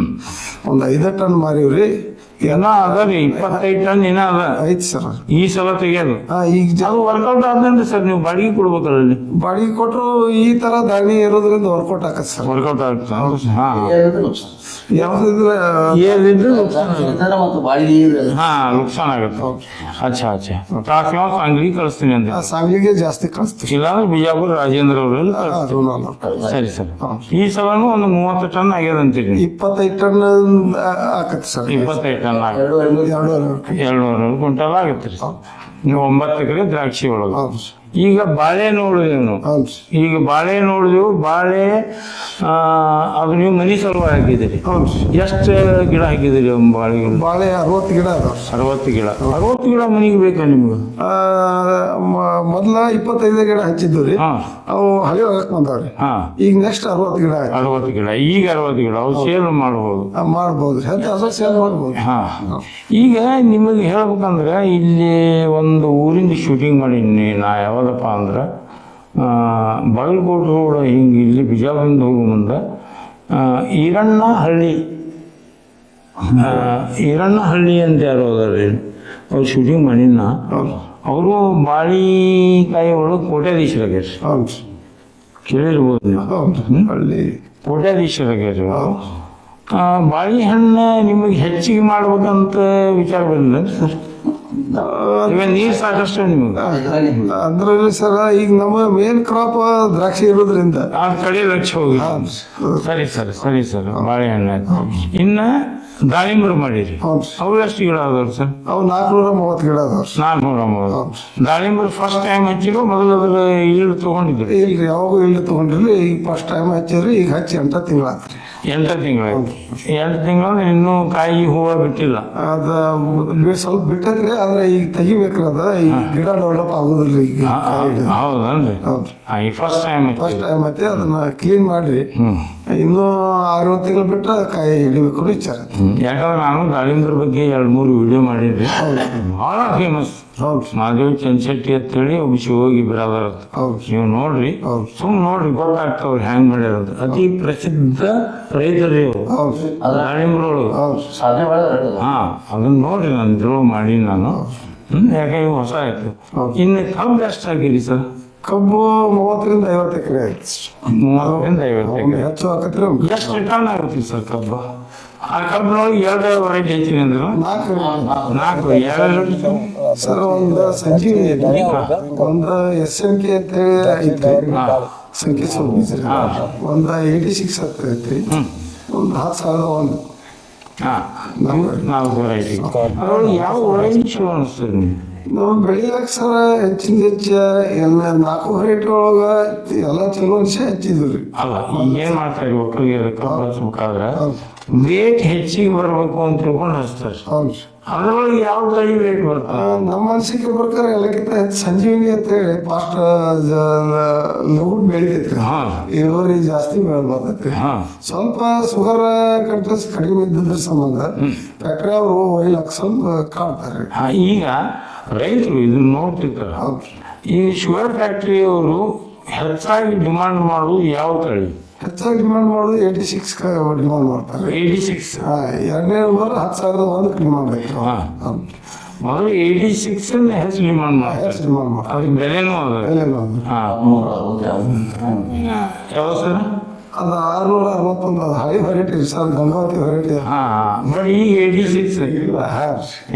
ಒಂದ್ ಐದ ಟನ್ ಮಾರಿವ್ರಿ. ಏನೋ ಅದ ರೀ ಇಪ್ಪತ್ತೈದು ಟನ್ ಏನೋ ಅದ ಐತಿ ಸರ್. ಈ ಸಲ ತೆಗಿಯೋದು. ಈಗ ಅದು ವರ್ಕೌಟ್ ಆದ್ಮೇಲೆ ಸರ್ ನೀವು ಬಾಡಿಗೆ ಕೊಡ್ಬೇಕಲ್ಲ ಅಲ್ಲಿ ಬಾಡಿಗೆ ಕೊಟ್ರು ಈ ತರ ದಾಣಿ ಇರೋದ್ರಿಂದ ವರ್ಕೌಟ್ ಆಕತ್ ಸರ್. ವರ್ಕೌಟ್ ಆಗುತ್ತೆ. ಹಾ. ಯಾವ್ದಿದ್ರ ಏನಿದ್ರು ಮತ್ತು ಬಾಡಿಗೆ ಹಾ ನುಕ್ಸಾನ್ ಆಗುತ್ತೆ. ಅಚ್ಚಾ ಅಚ್ಚಾ. ಹೌಸ್ ಅಂಗಡಿ ಕಳಿಸ್ತೀನಿ ಅಂತ ಸಾಂಗ್ಲಿಗೆ ಜಾಸ್ತಿ ಕಳಿಸ್ತೀನಿ. ಇಲ್ಲಾಂದ್ರೆ ಬಿಜಾಪುರ ರಾಜೇಂದ್ರ ಅವರಲ್ಲಿ. ಸರಿ ಸರ್. ಈ ಸಲನು ಒಂದು ಮೂವತ್ತು ಟನ್ ಆಗ್ಯದ ಅಂತೀರಿ ಇಪ್ಪತ್ತೈದು ಟನ್ ಆಗತ್ತೆ ಸರ್. ಇಪ್ಪತ್ತೈದು ಟನ್. ಆಗುತ್ತೆ ಎರಡು ಏಳ್ನೂರು ಕ್ವಿಂಟಲ್ ಆಗುತ್ತೆ ರೀ. ನೀವು ಒಂಬತ್ತು ಎಕರೆ ದ್ರಾಕ್ಷಿ ಒಳಗೆ. ಈಗ ಬಾಳೆ ನೋಡಿದೆವು ನಾವು ಈಗ ಬಾಳೆ ನೋಡಿದೆವು ಬಾಳೆ ಆ, ಅದು ನೀವು ಮನಿ ಸಲುವಾಗಿ ಹಾಕಿದಿರಿ ಎಷ್ಟು ಗಿಡ ಹಾಕಿದಿರಿ ಬಾಳೆ? ಬಾಳೆ ಅರವತ್ತು ಗಿಡ ಅದಾವ ಅರವತ್ತು ಗಿಡ. ಅರವತ್ತು ಗಿಡ ಮನಿಗೆ ಬೇಕಾ ನಿಮ್ಗೆ? ಮೊದಲ ಇಪ್ಪತ್ತೈದು ಗಿಡ ಹಚ್ಚಿದ್ರಿ ರೀ. ಅವು ಹಳಿ ಹೋಗಕ್ ಬಂದಾವ್ರಿ. ಈಗ ನೆಕ್ಸ್ಟ್ ಅರವತ್ತು ಗಿಡ. ಅರವತ್ತು ಗಿಡ. ಈಗ ಅರವತ್ತು ಗಿಡ. ಅವು ಸೇಲ್ ಮಾಡ್ಬೋದು. ಮಾಡ್ಬೋದು ಸೇಲ್ ಮಾಡ್ಬೋದು. ಈಗ ನಿಮಗೆ ಹೇಳ್ಬೇಕಂದ್ರೆ ಇಲ್ಲಿ ಒಂದು ಊರಿಂದ ಶೂಟಿಂಗ್ ಮಾಡೀನಿ ನಾ ಯಾವ್ದಪ್ಪ ಅಂದ್ರೆ ಬಾಗಲಕೋಟೆ ರೋಡ್ ಹಿಂಗೆ ಇಲ್ಲಿ ಬಿಜಾಪುರದಿಂದ ಹೋಗೋ ಮುಂದೆ ಈರಣ್ಣ ಹಳ್ಳಿ ಈರಣ್ಣ ಹಳ್ಳಿ ಅಂತ ಯಾರು ಹೋದ್ರಿ ಅವ್ರು ಶೂಟಿಂಗ್ ಮಾಡಿನ ಅವರು ಬಾಳಿಕಾಯಿ ಒಳಗೆ ಕೋಟ್ಯಾಧೀಶರಾಗ್ಯಾರ ಹೌದು. ಕೇಳಿರ್ಬೋದು ಹಳ್ಳಿ. ಕೋಟ್ಯಾಧೀಶರಾಗ್ಯಾರ ಬಾಳೆಹಣ್ಣು ನಿಮಗೆ ಹೆಚ್ಚಿಗೆ ಮಾಡ್ಬೇಕಂತ ವಿಚಾರ ಬಂದಿಲ್ಲ ಸರ್? ನೀರು ಸಾಕಷ್ಟು ನಿಮ್ಗೆ? ಅದರಲ್ಲಿ ಸರ ಈಗ ನಮ್ಮ ಮೇನ್ ಕ್ರಾಪ್ ದ್ರಾಕ್ಷಿ ಇರೋದ್ರಿಂದ. ಆ ಕಡೆ ಲಕ್ಷ ಹೋಗಿ. ಸರಿ ಸರ್ ಸರಿ ಸರ್. ಬಾಳೆಹಣ್ಣು ಇನ್ನ ದಾಳಿಂಬರು ಮಾಡಿರಿ. ಅವು ಎಷ್ಟು ಗಿಡ ಅದಾವ್ರಿ ಸರ್? ಅವು ನಾಲ್ಕುನೂರ ಮೂವತ್ತು ಗಿಡ ಅದಾವ್ ನಾಲ್ಕುನೂರ ಮೂವತ್ತು. ದಾಳಿಂಬರು ಫಸ್ಟ್ ಟೈಮ್ ಹಚ್ಚಿರೋ ಮೊದಲು ಅದ್ರ ಈಳು ತಗೊಂಡಿದ್ರು? ಇಲ್ರಿ ಯಾವಾಗೂ ಇಲ್ಲಿ ತಗೊಂಡ್ರಿ ಈಗ ಫಸ್ಟ್ ಟೈಮ್ ಹಚ್ಚಿರಿ ಈಗ ಹಚ್ಚಿ ಅಂತ ತಿಂಗಳಾತ್ರಿ. ಎಂಟು ತಿಂಗಳು ಎಂಟು ತಿಂಗಳು ಇನ್ನೂ ಕಾಯಿ ಹೂವು ಬಿಟ್ಟಿಲ್ಲ. ಅದು ಬಿ- ಸ್ವಲ್ಪ ಬಿಟ್ಟದ್ರಿ ಆದ್ರೆ ಈಗ ತೆಗಿಬೇಕ್ರಿ ಅದ. ಈಗ ಗಿಡ ಡೆವಲಪ್ ಆಗುದಿಲ್ಲ ಈಗ ಹೌದನ್ರಿ. ಹೌದು. ಆ, ಈ ಫಸ್ಟ್ ಟೈಮ್ ಫಸ್ಟ್ ಟೈಮ್ ಮತ್ತೆ ಅದನ್ನ ಕ್ಲೀನ್ ಮಾಡ್ರಿ. ಇನ್ನೂ ಆರು ತಿಂಗಳು ಬಿಟ್ಟು ಕಾಯಿ ಹಿಡಿಬೇಕು ವಿಚಾರ. ಯಾಕಂದ್ರೆ ನಾನು ದಾಳಿಂಬರ ಬಗ್ಗೆ ಎರಡು ಮೂರು ವಿಡಿಯೋ ಮಾಡಿದ್ರಿ ಭಾಳ ಫೇಮಸ್ ಹೌದು ಮಾದೇವ್ ಚಂದ್ಶೆಟ್ಟಿ ಅಂತೇಳಿ ಒಬ್ಬ ಹೋಗಿ ಬ್ರದರ್ ಅಂತ ಹೌದು ನೀವು ನೋಡ್ರಿ. ಹೌದು. ಸುಮ್ ನೋಡ್ರಿ ಗೊತ್ತಾಗ್ತಾವ್ರಿ ಹ್ಯಾಂಗ್ ಮಾಡ್ಯಾರ ಅಂತ ಅತಿ ಪ್ರಸಿದ್ಧ ರೈತರು ಇವ್ರು. ಹೌದು ದಾಳಿಂಬ್ರೊಳಗೆ ಹೌದು ಸಾಧನೆ ಮಾಡಿದ್ರೆ ಹಾ ಅದನ್ನ ನೋಡ್ರಿ ನಾನು ಇದ್ರೊಳಗೆ ಮಾಡಿ ನಾನು. ಹ್ಮ್ ಯಾಕೆ ಇವು ಹೊಸ ಆಯ್ತು. ಇನ್ನು ಕಬ್ಬು ಎಷ್ಟು ಹಾಕಿರಿ ಸರ್? ಕಬ್ಬು ಮೂವತ್ತರಿಂದ ಐವತ್ತು ಎಕರೆ ಆಯ್ತು ಮೂವತ್ತರಿಂದ ಐವತ್ತು ಎಕರೆ. ಹೆಚ್ಚು ಎಷ್ಟು ರಿಟರ್ನ್ ಆಗುತ್ತೆ ಸರ್ ಕಬ್ಬು? ಆ ಕಬ್ಬಿನೊಳಗೆ ಎರಡು ವೆರೈಟಿ ಹೆಚ್ಚಿನ ಅಂದ್ರೆ? ನಾಲ್ಕು ನಾಲ್ಕು ಎರಡು. ಸರ್ ಒಂದು ಸಂಜೀವಿನಿ ಐತಿ ಒಂದು ಎಸ್ ಎಂ ಕೆ ಅಂತ ಹೇಳಿ ಐತ್ರಿ. ಸಂಖ್ಯೆ ಸ್ವಲ್ಪ. ಒಂದು ಏಯ್ಟಿ ಸಿಕ್ಸ್ ಹತ್ತೈತಿ ಒಂದು ಹತ್ತು ಸಾವಿರದ ಒಂದು. ಯಾವ ಚಲೋ ಅನಿಸ್ತದೆ ನಾವು? ಬೆಳಿಲಕ್ಕ ಸರ ಹೆಚ್ಚಿನ ಹೆಚ್ಚ ಎಲ್ಲ ನಾಲ್ಕು ರೇಟ್ ಒಳಗ ಎಲ್ಲ ಚಲೋ ಅನ್ಸಿ ಅಲ್ಲ ಏನ್ ಮಾಡ್ತಾರೆ ಒಕ್ಕಲಿಗೆ ರೇಟ್ ಹೆಚ್ಚಿಗೆ ಬರಬೇಕು ಅಂತ ತಿಳ್ಕೊಂಡು ಹಚ್ತಾರೆ. ಹೌದು. ಅದ್ರೊಳಗೆ ಯಾವ ತಳಿ ರೇಟ್ ಬರ್ತದೆ ನಮ್ಮ ಅನಿಸಿಕೆ ಪ್ರಕಾರ ಎಲ್ಲಕ್ಕಿಂತ ಹೆಚ್ಚು ಸಂಜೀವಿನಿ ಅಂತ ಹೇಳಿ ಫಾಸ್ಟ್ ಲಘು ಬೆಳಿತೈತ್ರಿ ಹಾ. ಇಳುವರಿ ಜಾಸ್ತಿ ಬರ್ತೈತಿ. ಸ್ವಲ್ಪ ಶುಗರ್ ಕಂಟ್ರೆಸ್ ಕಡಿಮೆ ಇದ್ದಿದ್ರ ಸಂಬಂಧ ಫ್ಯಾಕ್ಟ್ರಿ ಅವರು ಒಯ್ಲಕ್ಕೆ ಸ್ವಲ್ಪ ಕಾಡ್ತಾರೆ ಈಗ ರೈತರು ಇದನ್ನ ನೋಡ್ತಿರ್ತಾರೆ. ಹೌದು. ಈ ಶುಗರ್ ಫ್ಯಾಕ್ಟ್ರಿ ಅವರು ಹೆಚ್ಚಾಗಿ ಡಿಮಾಂಡ್ ಮಾಡೋದು ಯಾವ ತಳಿ? ಹೆಚ್ಚಾಗಿ ಡಿಮಾಂಡ್ ಮಾಡೋದು ಏಯ್ಟಿ ಸಿಕ್ಸ್ ಡಿಮಾಂಡ್ ಮಾಡ್ತಾರೆ. ಏಯ್ಟಿ ಸಿಕ್ಸ್ ಹಾಂ ಎರಡನೇ ನಂಬರ್ ಹತ್ತು ಸಾವಿರದ ಒಂದಕ್ಕೆ ಡಿಮ್ಯಾಂಡ್ ಆಯಿತು ಹಾಂ. ಮೊದಲು ಏಯ್ಟಿ ಸಿಕ್ಸ್ ಹೆಚ್ಚು ಡಿಮಾಂಡ್ ಮಾಡ್ತಾರೆ. ಹೆಚ್ಚು ಡಿಮಾಂಡ್ ಮಾಡ್ತಾರೆ. ಅದಕ್ಕೆ ಬೆಲೆನೂ ಅದ ಬೆಲೆನೂ ಅದು. ಯಾವ್ದು? ಯಾವ ಸರ್? ಅದು ಆರುನೂರ ಅರವತ್ತೊಂದು ಅದು high variety sir Gangavati variety ಹಾಂ ಬಟ್ ಈಗ ಏಯ್ಟಿ ಸಿಕ್ಸ್ ಇಲ್ಲ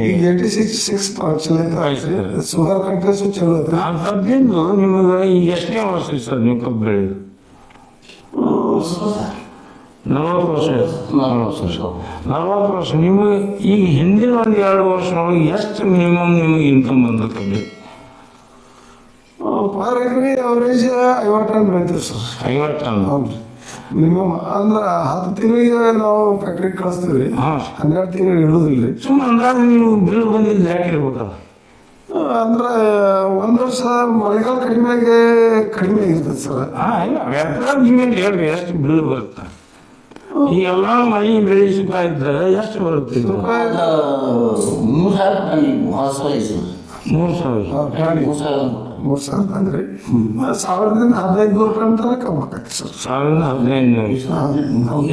ಈಗ ಏಯ್ಟಿ ಸಿಕ್ಸ್ ಸಿಕ್ಸ್ ಚಲೋ ಶುಗರ್ ಕಂಟ್ರೆಸ್ ಚಲೋ ಐತೆ. ಅಂತದ್ದು ನಿಮಗೆ ಈಗ ಎಷ್ಟನೇ ವರ್ಷ ಸರ್ ನೀವು ಕಬ್ಬು ಬೆಳೆಯೋದು? ನಲವತ್ತು ವರ್ಷ ನಲವತ್ತು ವರ್ಷ ನಲವತ್ತು ವರ್ಷ ನಿಮಗೆ ಈಗ ಹಿಂದಿನ ಒಂದು ಎರಡು ವರ್ಷದೊಳಗೆ ಎಷ್ಟು ಮಿನಿಮಮ್ ನಿಮಗೆ ಇನ್ಕಮ್ ಬಂದಿರ್ತದೆ ಪರ್ ಎಕರೆ ಅವರೇಜ್ ಐವತ್ತು ಟನ್ ಬೆಳಿತೀವಿ ಸರ್ ಐವತ್ತು ಟನ್ ಹೌದು ಮಿನಿಮಮ್ ಅಂದ್ರೆ ಹತ್ತು ತಿಂಗಳಿಗೆ ನಾವು ಫ್ಯಾಕ್ಟ್ರಿಗೆ ಕಳಿಸ್ತೀವಿ ರೀ ಹನ್ನೆರಡು ತಿಂಗಳು ಇಡೋದಿಲ್ಲ ರೀ ಸುಮ್ಮನೆ ಅಂದಾಜು ನೀವು ಬಿಲ್ ಬಂದಿದ್ದು ಯಾಕೆ ಇರ್ಬೇಕಲ್ಲ ಅಂದ್ರೆ ಒಂದು ವರ್ಷ ಮಳೆಗಾಲ ಕಡಿಮೆಗೆ ಕಡಿಮೆ ಇರ್ತದೆ ಸರ್. ಹಾಂ ಇಲ್ಲ ಅಪ್ರಾಕ್ಸಿಮೇಟ್ ಹೇಳ್ರಿ ಎಷ್ಟು ಬಿಲ್ ಬರುತ್ತೆ. ಈ ಎಲ್ಲ ಮನೆ ಇದ್ದರೆ ಎಷ್ಟು ಬರುತ್ತೆ ಇದು? ಸಾವಿರ ಮೂರು ಸಾವಿರ. ಮೂರು ಸಾವಿರ ಮೂರು ಸಾವಿರದ ಅಂದ್ರೆ ಸಾವಿರದಿಂದ ಹದಿನೈದು ನೂರು ತನಕ ಕಮ್ಮಿ ಸರ್ ಸಾವಿರದ ಹದಿನೈದು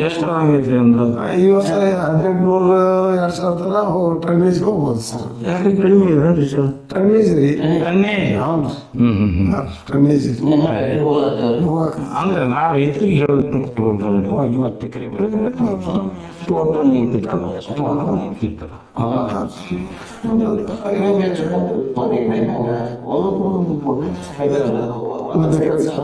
ಎಷ್ಟು ಆಗೈತೆ ಅಂದ್ರೆ ಈ ವರ್ಷ ಹದಿನೆಂಟು ನೂರು ಎರಡು ಸಾವಿರ ತನಕ ಟನ್ನೇಜ್ಗೆ ಹೋಗ್ಬೋದು ಸರ್. ಯಾಕೆ ಕಡಿಮೆ ಇದೆ ಸರ್? ಟನ್ನೇಜ್ ರೀ. ಕನ್ನೇ ಹೌದು. ಟನ್ನೇಜ್ ಅಂದ್ರೆ ನಾವು ರೈತರಿಗೆ ಹೇಳೋದು ಇವತ್ತು ಎಕರೆ ಬೆಳೆದ್ರೆ ಎಷ್ಟು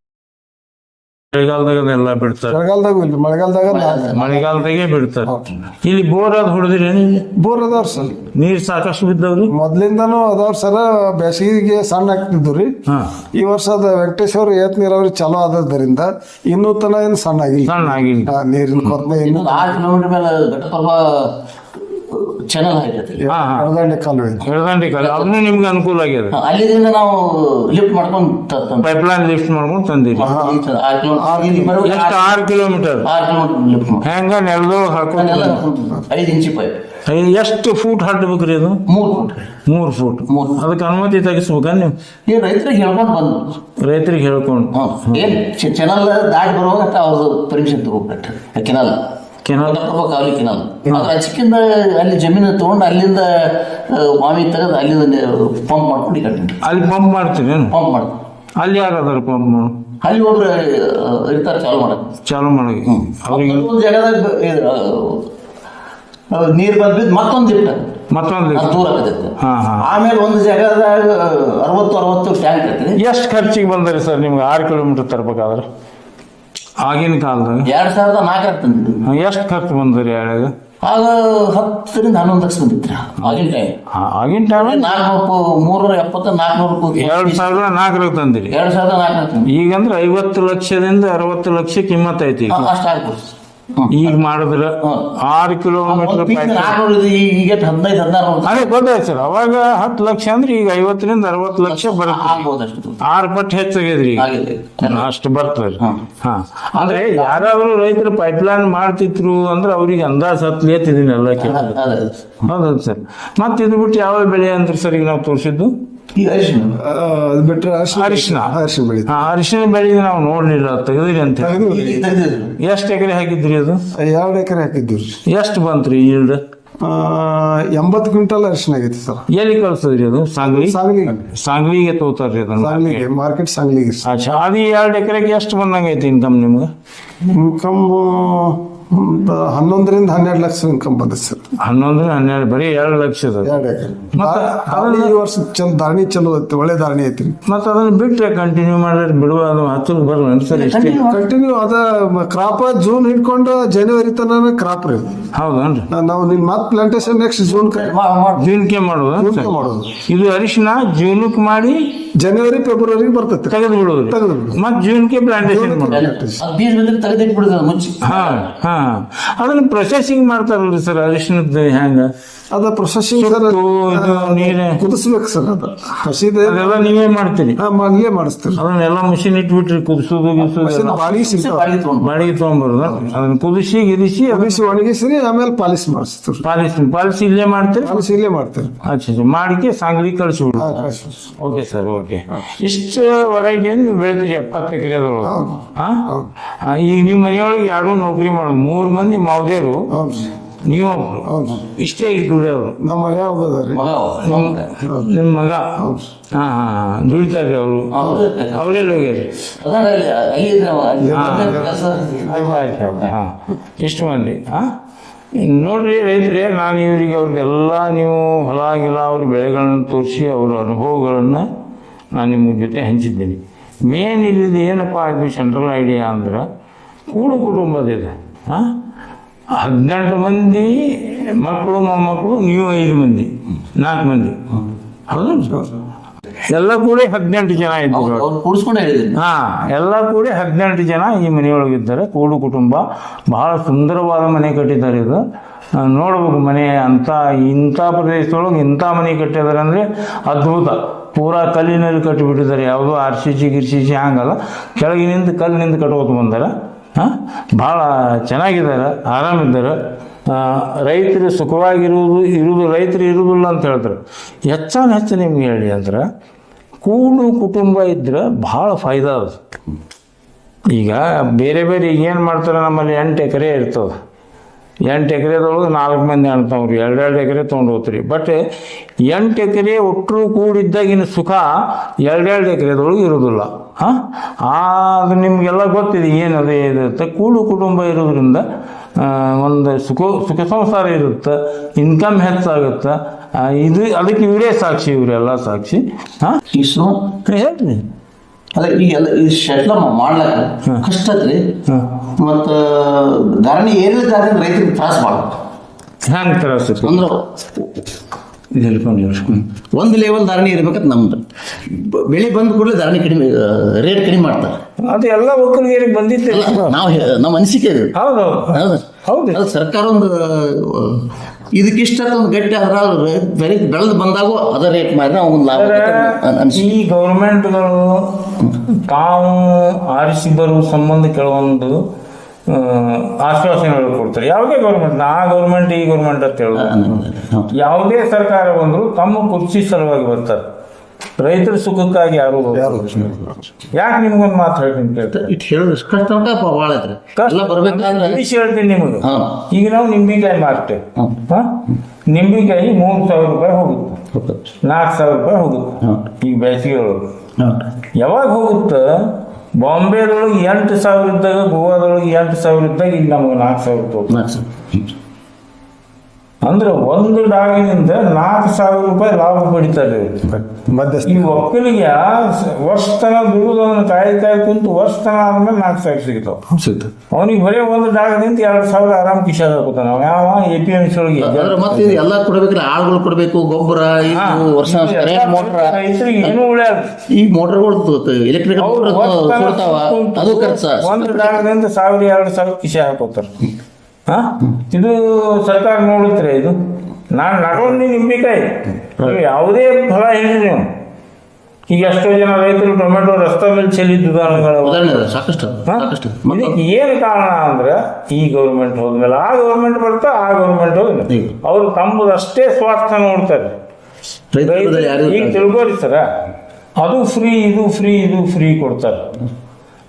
ಅದೆಲ್ಲ ಬಿಡ್ತಾರೆ. ಮಳೆಗಾಲದಾಗ ಇಲ್ಲಿ ಮಳೆಗಾಲದಾಗ ಮಳೆಗಾಲದಾಗೆ ಬಿಡ್ತಾರೆ. ಇಲ್ಲಿ ಬೋರ್ ಅದು ಹೊಡೆದ್ರಿ ಇಲ್ಲಿ? ಬೋರ್ ಅದಾವ್ರ ಸರ್. ನೀರ್ ಸಾಕಷ್ಟು ಬಿದ್ದವ್ರಿ? ಮೊದ್ಲಿಂದಾನು ಅದಾವ್ರ ಸರ ಬೇಸಿಗೆಗೆ ಸಣ್ಣ ಆಗ್ತಿದ್ವು ರೀ. ಈ ವರ್ಷದ ವೆಂಕಟೇಶ್ವರ ಏತ್ ನೀರಾವರಿ ಚಲೋ ಆದದ್ದರಿಂದ ಇನ್ನೂ ತನ ಏನು ಸಣ್ಣ ಆಗಿಲ್ಲ. ಸಣ್ಣ ಆಗಿಲ್ಲ. ನೀರಿನ ಕೊರತೆ ಇನ್ನು ಇನ್ನೊಂದು ಆರು ಕಿಲೋಮೀಟರ್ ಮೇಲೆ ಘಟಪ್ರಭಾ ಚಾನಲ್ ಐತೈತಿ ಹಾ ಹಾ. ಎಡದಂಡೆ ಕಾಲುವೆ. ಎಡದಂಡಿ ಕಾಲ ಅದನ್ನು ನಿಮ್ಗೆ ಅನುಕೂಲ ಆಗ್ಯದ ಅಲ್ಲಿಂದ ನಾವು ಲಿಫ್ಟ್ ಮಾಡ್ಕೊಂಡು ತ- ತಂದ್ವಿ. ಪೈಪ್ ಲೈನ್ ಲಿಫ್ಟ್ ಮಾಡ್ಕೊಂಡು ತಂದಿರಿ. ಆರು ಕಿಲೋಮೀಟರ್ ಎಷ್ಟು? ಆರು ಕಿಲೋಮೀಟರ್. ಆರು ಕಿಲೋಮೀಟರ್ ಲಿಫ್ಟ್ ಮಾಡಿ ಹೆಂಗ ನೆಲದೊಳಗೆ ಅದನ್ನೆಲ್ಲ ಹಾಕೊಂಡು ಐದು ಇಂಚಿ ಪೈಪ್ ಎಷ್ಟು ಫೂಟ್ ಹಾಡ್ಬೇಕ್ರಿ ಅದು? ಮೂರು ಫೂಟ್. ಮೂರು ಫೂಟ್. ಮೂರು. ಅದಕ್ಕೆ ಅನುಮತಿ ತೆಗಿಸ್ಬೇಕ ನೀವು? ಈ ರೈತರಿಗೆ ಹೇಳ್ಕೊಂಡು ಬಂದು. ರೈತರಿಗೆ ಹೇಳ್ಕೊಂಡು. ಏನ್ ಚಾನಲ್ ದಾಟಿ ಬರುವಾಗ ಅವ್ರದ್ದು ಪರ್ಮಿಷನ್ ತಗೋಬೇಕು ಕೆನಲ್ ಕೆನಾಲ್ ಘಟಪ್ರಭಾ ಕಾವಲಿ ಕೆನಲ್ ಅದು ಅಚಕಿಂದ ಅಲ್ಲಿ ಜಮೀನು ತಗೊಂಡು ಅಲ್ಲಿಂದ ಮಾವಿನ ಮಾವಿ ತೆಗೆದು ಅಲ್ಲಿಂದ ಪಂಪ್ ಮಾಡ್ಕೊಂಡು ಈ ಕಡೆ ಅಲ್ಲಿ ಪಂಪ್ ಮಾಡ್ತೀನಿ ಪಂಪ್ ಮಾಡ್ತೀವಿ. ಅಲ್ಲಿ ಯಾರು ಅದಾರ ಪಂಪ್ ಮಾಡು? ಅಲ್ಲಿ ಒಬ್ರು ಇರ್ತಾರೆ ಚಾಲು ಮಾಡಕ್ಕೆ. ಚಾಲು ಮಾಡಿ ಅವ್ರಿಗೆ ಒಂದು ಜಾಗದಾಗ ನೀರ್ ಬಂದ್ಬಿದ್ದು ಮತ್ತೊಂದು ಇಟ್ಟ ಮತ್ತೊಂದು ದೂರ ಆಗತೈತೆ. ಆಮೇಲೆ ಒಂದು ಜಾಗದಾಗ ಅರವತ್ತು ಅರವತ್ತು ಟ್ಯಾಂಕ್ ಐತಿ ಎಷ್ಟು ಖರ್ಚಿಗೆ ಬಂದ್ರಿ ಸರ್ ನಿಮ್ಗೆ? ಆರು ಕಿಲೋಮೀಟರ್ ತರ್ಬೇಕಾದ್ರೆ? ಆಗಿನ ಕಾಲದಾಗ? ಎರಡ್ ಸಾವಿರದ ನಾಲ್ಕರ ತಂದಿದ್ದು. ಎಷ್ಟು ಖರ್ಚು ಬಂದ್ರಿ ಯಾವಾಗ ಆಗ ಹತ್ತರಿಂದ ಹನ್ನೊಂದು ಲಕ್ಷ ಬಂದಿತ್ತು ಆಗಿನ ಟೈಮ್ ಆಗಿನ ಟೈಮ್ ನಾಲ್ಕು ಮೂರರ ಎಪ್ಪತ್ತ ನಾಲ್ಕುನೂರು ಎರಡು ಸಾವಿರದ ನಾಲ್ಕರ ತಂದಿರಿ? ಎರಡ್ ಸಾವಿರದ ನಾಲ್ಕರಾಗ ಈಗ ಅಂದ್ರೆ ಐವತ್ತು ಲಕ್ಷದಿಂದ ಅರವತ್ತು ಲಕ್ಷ ಕಿಮ್ಮತ್ ಐತಿ ಈಗ. ಈಗ ಮಾಡಿದ್ರೆ. ಆರು ಕಿಲೋಮೀಟರ್ ಈಗ ಈಗ ಹದಿನೈದು ಹದಿನಾರು ಅದೇ ಗೊತ್ತಾಯ್ತು ಸರ್ ಅವಾಗ ಹತ್ತು ಲಕ್ಷ ಅಂದ್ರೆ ಈಗ ಐವತ್ತರಿಂದ ಅರವತ್ತು ಲಕ್ಷ ಬರುತ್ತೆ. ಆರು ಪಟ್ಟು ಹೆಚ್ಚಾಗಿದ್ರಿ ಅಷ್ಟು ಬರ್ತದೆ. ಹಾ. ಅಂದ್ರೆ ಯಾರಾದ್ರೂ ರೈತರು ಪೈಪ್ಲೈನ್ ಮಾಡ್ತಿದ್ರು ಅಂದ್ರೆ ಅವ್ರಿಗೆ ಅಂದಾಜ್ ಲೇತಿದ್ದೀನಿ ಎಲ್ಲ ಕೆಲಸ ಹೌದೌದು ಸರ್. ಮತ್ತೆ ಇದು ಬಿಟ್ಟು ಯಾವ ಬೆಳೆ ಅಂದ್ರೆ ಸರ್ ಈಗ ನಾವು ತೋರಿಸಿದ್ದು? ಈ ಅರಿಶಿನ? ಅದು ಬಿಟ್ಟರೆ ಅರಿಶಿನ ಅರಿಶಿನ. ಅರಿಶಿನ ಬೆಳಿತೀವಿ ಆ, ಅರಿಶಿನ ಬೆಳೆದು ನಾವು ನೋಡ್ಲಿಲ್ಲ ತೆಗೆದ್ರಿ ಅಂತ. ಹೇಳಿ. ಎಷ್ಟು ಎಕರೆ ಹಾಕಿದ್ರಿ ಅದು? ಎರಡು ಎಕರೆ ಹಾಕಿದ್ದೀವಿ ರೀ ಎಷ್ಟು ಬಂತ್ರಿ ಈಲ್ಡ್ ಎಂಬತ್ತು ಕ್ವಿಂಟಲ್ ಅರಿಶಿನ ಆಗೈತಿ ಸರ್. ಎಲ್ಲಿ ಕಳ್ಸದ್ರಿ ಅದು? ಸಾಂಗ್ಲಿ? ಸಾಂಗ್ಲಿ ಸಾಂಗ್ಲಿಗೆ ತಗೋತಾರ್ರಿ ಅದನ್ನ. ಸಾಂಗ್ಲಿಗೆ ಮಾರ್ಕೆಟ್ ಸಾಂಗ್ಲಿಗೆ ಅಚ್ಛಾ ಅದು ಎರಡು ಎಕರೆಗೆ ಎಷ್ಟು ಬಂದಂಗೈತಿ ಇನ್ಕಮ್ ನಿಮ್ಗೆ? ಇನ್ಕಮ್ ಹನ್ನೊಂದರಿಂದ ಹನ್ನೆರಡು ಲಕ್ಷ ಇನ್ಕಮ್ ಬಂದೈತೆ ಸರ್. ಹನ್ನೊಂದು ಹನ್ನೆರಡು ಬರೀ ಎರಡು ಲಕ್ಷ ಎರಡು ಎಕರೆ. ಮತ್ತೆ ಧಾರಣಿ ಈ ವರ್ಷ ಚಂದ ಧಾರಣಿ ಚಲೋ ಐತಿ ಒಳ್ಳೆ ಧಾರಣಿ ಐತಿ ಮತ್ತೆ ಅದನ್ನ ಬಿಟ್ಟರೆ ಕಂಟಿನ್ಯೂ ಮಾಡಿದ್ರೆ ಬಿಡುವ ಅದು ಹಚ್ಚಲು ಬರಲ್ಲ ಸರ್ ಇಷ್ಟೇ. ಕಂಟಿನ್ಯೂ ಅದ ಕ್ರಾಪ್ ಜೂನ್ ಹಿಡ್ಕೊಂಡು ಜನವರಿ ತನಕ ಕ್ರಾಪ್ ರೀ. ಹೌದನ್ರಿ? ನಾವು ನಿನ್ ಮತ್ ಪ್ಲಾಂಟೇಶನ್ ನೆಕ್ಸ್ಟ್ ಜೂನ್ ಜೂನ್ ಕೆ ಜೂನ್ಗೆ ಮಾಡೋದು ಮಾಡೋದು. ಇದು ಅರಿಶಿನ ಜೂನ್ಕ್ ಮಾಡಿ ಜನವರಿ ಫೆಬ್ರವರಿ ಬರ್ತದೆ. ತೆಗೆದು ಬಿಡೋದು. ತೆಗೆದು ಬಿಡೋದು. ಮತ್ತೆ ಜೂನ್ಗೆ ಪ್ಲಾಂಟೇಶನ್ ಮಾಡೋದು. ಬೀಜ ಬಂದ್ರೆ ತೆಗೆದಿಟ್ಬಿಡುದು ಮುಚ್ಚಿ ಹಾ ಹಾ. ಅದನ್ನ ಪ್ರೊಸೆಸಿಂಗ್ ಮಾಡ್ತಾರಲ್ರಿ ಸರ್ ಅರಿಶಿನದ ಹೆಂಗ ಅದ ಪ್ರೊಸೆಸಿಂಗ್ ಸರ್ ನೀರು. ಕುದಿಸ್ಬೇಕು ಸರ್ ಅದು. ಹಸಿದೆ. ಅದೆಲ್ಲ ನೀವೇ ಮಾಡ್ತೀರಿ. ಹಾ ಮಲ್ಲಿಗೆ ಮಾಡಿಸ್ತೀವಿ. ಅದನ್ನೆಲ್ಲ ಮಷಿನ್ ಇಟ್ಬಿಟ್ರಿ ಕುದಿಸೋದು ಎಲ್ಲ. ಬಾಳಿಗೆ ಬಾಡಿಗೆ ತೊಗೊಂಬರೋದು ಅದನ್ನ ಕುದಿಸಿ ಗಿರಿಸಿ ಅಗಿಸಿ ಒಣಗಿಸಿ ಒಣಗಿಸಿ ಆಮೇಲೆ ಪಾಲಿಸ್ ಮಾಡಿಸ್ತೀವಿ. ಪಾಲಿಸ್ ಪಾಲಿಸಿ ಇಲ್ಲೇ ಮಾಡ್ತೀರಿ? ಪಾಲಿಸಿ ಇಲ್ಲೇ ಮಾಡ್ತೀರಿ ಅಚ್ಚಾ ಮಾಡಿಕೆ ಸಾಂಗ್ಲಿ ಕಳಿಸಿ ಹಾ, ಓಕೆ ಸರ್ ಓಕೆ. ಇಷ್ಟು ವರೈಟಿ ನೀವು ಬೆಳೆದ್ರಿ ಎಪ್ಪತ್ತು. ಹಾಂ? ಈಗ ನಿಮ್ಮ ಮನೆಯೊಳಗೆ ಯಾರು ನೌಕರಿ ಮಾಡೋದು? ಮೂರು ಮಂದಿ ಮಾವದೇರು ಹೌದು. ನೀವು ಹೌದು. ಇಷ್ಟೇ ದುಡಿಯೋರು ನಮ್ಮ ಮಗ ರೀ? ಮಗ ನಿಮ್ಮ ನಿಮ್ಮ ಮಗ? ಹಾಂ ಹಾಂ ಹಾಂ. ದುಡಿತಾರೆ ಅವರು. ಹೌದು. ಅವರೆಲ್ಲ ಹೋಗ್ಯಾರಿ ಅದಾನ ಅಲ್ಲಿ ಅಲ್ಲಿ ಇದ್ರೆ ಅವ ಅಲ್ಲಿ ಕೆಲಸ ಆಯ್ತು ಆಯ್ತು ಆಯ್ತು. ಹಾಂ. ಇಷ್ಟು ಮಂದಿ? ಹಾಂ? ನೋಡ್ರಿ ರೈತರೇ ನಾನು ಇವರಿಗೆ ಅವ್ರಿಗೆಲ್ಲ ನೀವು ಹೊಲ ಗಿಲ ಅವ್ರ ಬೆಳೆಗಳನ್ನು ತೋರಿಸಿ ಅವರ ಅನುಭವಗಳನ್ನು ನಾನು ನಿಮ್ಮ ಜೊತೆ ಹಂಚಿದ್ದೀನಿ. ಮೇನ್ ಇಲ್ಲಿದ್ದು ಏನಪ್ಪ ಇದು ಸೆಂಟ್ರಲ್ ಐಡಿಯಾ ಅಂದ್ರೆ ಕೂಡು ಕುಟುಂಬದಿದೆ ಹಾಂ? ಹದಿನೆಂಟು ಮಂದಿ ಮಕ್ಕಳು ಮೊಮ್ಮಕ್ಕಳು ನೀವು ಐದು ಮಂದಿ ನಾಲ್ಕು ಮಂದಿ. ಹೌದು? ಎಲ್ಲ ಕೂಡಿ ಹದಿನೆಂಟು ಜನ ಇದ್ದರು. ಹಾ ಎಲ್ಲ ಕೂಡಿ ಹದಿನೆಂಟು ಜನ ಈ ಮನೆಯೊಳಗಿದ್ದಾರೆ. ಕೂಡು ಕುಟುಂಬ ಬಹಳ ಸುಂದರವಾದ ಮನೆ ಕಟ್ಟಿದ್ದಾರೆ ಇದು. ನೋಡ್ಬೇಕು ಮನೆ ಅಂತ ಇಂಥ ಪ್ರದೇಶದೊಳಗೆ ಇಂಥ ಮನೆ ಕಟ್ಟಿದ್ದಾರೆ ಅಂದರೆ ಅದ್ಭುತ. ಪೂರಾ ಕಲ್ಲಿನಲ್ಲಿ ಕಟ್ಟಿಬಿಟ್ಟಿದ್ದಾರೆ. ಯಾವುದೋ ಆರ್ ಸಿ ಸಿ ಗಿರ್ ಸಿ ಸಿ ಹಂಗಲ್ಲ. ಕೆಳಗಿನಿಂದ ಕಲ್ಲಿನಿಂದ ಕಟ್ಕೋತ ಬಂದಾರ. ಭಾಳ ಚೆನ್ನಾಗಿದ್ದಾರೆ, ಆರಾಮಿದ್ದಾರೆ. ರೈತರು ಸುಖವಾಗಿರುವುದು, ಇರುವುದು, ರೈತರು ಇರುವುದಿಲ್ಲ ಅಂತ ಹೇಳ್ತಾರೆ ಹೆಚ್ಚಾನ ಹೆಚ್ಚು ನಿಮ್ಗೆ ಹೇಳಿ ಅಂದ್ರೆ, ಕೂಡು ಕುಟುಂಬ ಇದ್ರೆ ಭಾಳ ಫಾಯ್ದ ಅದು. ಈಗ ಬೇರೆ ಬೇರೆ ಏನು ಮಾಡ್ತಾರೆ ನಮ್ಮಲ್ಲಿ ಎಂಟು ಎಕರೆ ಇರ್ತದೆ. ಎಂಟು ಎಕರೆದೊಳಗೆ ನಾಲ್ಕು ಮಂದಿ ಅಣ್ತಾವ್ರಿ ಎರಡೆರಡು ಎಕರೆ ತೊಗೊಂಡು ಹೋಗ್ತೀರಿ. ಬಟ್ ಎಂಟು ಎಕರೆ ಒಟ್ಟರು ಕೂಡಿದ್ದಾಗಿನ ಸುಖ ಎರಡೆರಡು ಎಕರೆದೊಳಗೆ ಇರೋದಿಲ್ಲ ಹಾಂ? ಅದು ನಿಮಗೆಲ್ಲ ಗೊತ್ತಿದೆ ಏನದು ಇರುತ್ತೆ ಕೂಡು ಕುಟುಂಬ ಇರೋದ್ರಿಂದ ಒಂದು ಸುಖ ಸುಖ ಸಂಸಾರ ಇರುತ್ತೆ ಇನ್ಕಮ್ ಹೆಚ್ಚಾಗುತ್ತೆ. ಇದು ಅದಕ್ಕೆ ಇವರೇ ಸಾಕ್ಷಿ, ಇವರೆಲ್ಲ ಸಾಕ್ಷಿ. ಹಾಂ? ಹೇಳ್ರಿ. ಅಲ್ಲ ಈಗ ಎಲ್ಲ ಈ ಶೆಟ್ಲ ಮಾಡ್ಲಕ್ಕ ಕಷ್ಟ ಹಾಂ. ಮತ್ತ ಧಾರಣೆ ಏರಿಳಿತ ರೈತರಿಗೆ ತ್ರಾಸ ಭಾಳ ಹ್ಯಾಂಗ ತ್ರಾಸ ಅಂದ್ರ ಒಂದು ಲೆವೆಲ್ ಧಾರಣೆ ಇರ್ಬೇಕಂತ ನಮ್ದು. ಬೆಳೆ ಬಂದ ಕೂಡಲೇ ಧಾರಣೆ ಕಡಿಮೆ ರೇಟ್ ಕಡಿಮೆ ಮಾಡ್ತಾರೆ. ಅದು ಎಲ್ಲ ಒಕ್ಕಲಿಗರಿಗೆ ಬಂದಿತ್ತು ನಾವು ನಮ್ಮ ಅನಿಸಿಕೆ ಇದು. ಹೌದು. ಹೌದು. ಅದು ಸರ್ಕಾರ ಒಂದು ಇದಕ್ಕಿಷ್ಟ ಒಂದು ಗಟ್ಟಿ ಆದ್ರೆ ಬೆಳೆ ಬೆಳೆದು ಬಂದಾಗೂ ಅದ ರೇಟ್ ಮಾಡಿದ್ರೆ ಅವ್ನ ಲಾಭ ಅನ್ಸಿ ಈ ಗೌರ್ಮೆಂಟ್ಗಳು ತಾವು ಆರಿಸಿ ಬರುವ ಸಂಬಂಧ ಕೆಲವೊಂದು ಆ, ಆಶ್ವಾಸನೆಗಳು ಕೊಡ್ತಾರೆ. ಯಾವುದೇ ಗೌರ್ಮೆಂಟ್ ಆ ಗೌರ್ಮೆಂಟ್ ಈ ಗೌರ್ಮೆಂಟ್ ಅಂತ ಹೇಳೋದು. ಯಾವುದೇ ಸರ್ಕಾರ ಬಂದರೂ ತಮ್ಮ ಕುರ್ಚಿ ಸಲುವಾಗಿ ಬರ್ತಾರೆ. ರೈತರ ಸುಖಕ್ಕಾಗಿ ಯಾರು ಯಾಕೆ ನಿಮ್ಗೊಂದು ಮಾತು ಹೇಳ್ತೀನಿ ಹೇಳ್ತೀನಿ ನಿಮಗೆ. ಹಾ. ಈಗ ನಾವು ನಿಂಬೆಕಾಯಿ ಮಾರ್ತೇವೆ ನಿಂಬೆಕಾಯಿ ಮೂರು ಸಾವಿರ ರೂಪಾಯಿ ಹೋಗುತ್ತೆ. ನಾಲ್ಕು ಸಾವಿರ ರೂಪಾಯಿ ಹೋಗುತ್ತೆ. ಈಗ ಬೇಸಿಗೆ ಒಳಗೆ. ಯಾವಾಗ ಹೋಗುತ್ತೆ ಬಾಂಬೆದೊಳಗೆ ಎಂಟು ಸಾವಿರ ಇದ್ದಾಗ ಗೋವಾದೊಳಗೆ ಎಂಟು ಸಾವಿರ ಇದ್ದಾಗ ಈಗ ನಮಗೆ ನಾಲ್ಕು ಸಾವಿರ ರೂಪಾಯಿ ನಾಲ್ಕು ಸಾವಿರ. ಅಂದ್ರೆ ಒಂದು ಡಾಗಿನಿಂದ ನಾಲ್ಕು ಸಾವಿರ ರೂಪಾಯಿ ಲಾಭ ಪಡಿತಾರೆ. ಮಧ್ಯಸ್ಥ ಈ ಒಕ್ಕಲಿಗೆ ವರ್ಷತನ ದುಡಿದವನು ದುಡಿದವನ್ನ ಕಾಯಿ ಕಾಯಿ ಕುಂತು ವರ್ಷತನ ಆದ್ಮೇಲೆ ನಾಲ್ಕು ಸಾವಿರ ಸಿಗ್ತಾವ. ಅವನಿಗೆ ಬರೀ ಒಂದು ಡಾಗಿನಿಂದ ಎರಡು ಸಾವಿರ ಆರಾಮ್ ಕಿಶಾದ ಹಾಕೋತಾನ ಅವ ಯಾವ ಎ ಪಿ ಎಂ ಸಿ ಒಳಗೆ ಅದ್ರ ಮತ್ತೆ ಎಲ್ಲ ಕೊಡ್ಬೇಕ್ರಿ ಆಳುಗಳು ಕೊಡ್ಬೇಕು ಗೊಬ್ಬರ ವರ್ಷ ಏನು ಉಳಿಯಲ್ಲ ಈ ಮೋಟರ್ಗಳು ಎಲೆಕ್ಟ್ರಿಕ್ ಅದು ಖರ್ಚ. ಒಂದು ಡಾಗದಿಂದ ಸಾವಿರ ಎರಡು ಸಾವಿರ ಕಿಶಾ ಹಾಕೋತಾರ ಹಾ? ಇದು ಸರ್ಕಾರ ನೋಡುತ್ತೆ ಇದು. ನಾನು ನಡೋನಿ ನಿಂಬಿಕಾಯಿ. ಯಾವುದೇ ಫಲ ಹೇಳಿ ನೀವು. ಈಗ ಎಷ್ಟೋ ಜನ ರೈತರು ಟೊಮೆಟೊ ರಸ್ತೆ ಮೇಲೆ ಚೆಲ್ಲಿದ್ದು ಉದಾಹರಣೆಗಳು ಸಾಕಷ್ಟು ಸಾಕಷ್ಟು. ಇದಕ್ಕೆ ಏನು ಕಾರಣ ಅಂದ್ರೆ ಈ ಗೌರ್ಮೆಂಟ್ ಹೋದ್ಮೇಲೆ ಆ ಗೌರ್ಮೆಂಟ್ ಬರ್ತಾ ಆ ಗೌರ್ಮೆಂಟ್ ಹೋದ್ಮೇಲೆ? ಅವರು ತಮ್ಮದಷ್ಟೇ ಸ್ವಾರ್ಥ ನೋಡ್ತಾರೆ. ಈಗ ತಿಳ್ಕೊರಿ ಸರ. ಅದು ಫ್ರೀ ಇದು ಫ್ರೀ ಇದು ಫ್ರೀ ಕೊಡ್ತಾರೆ.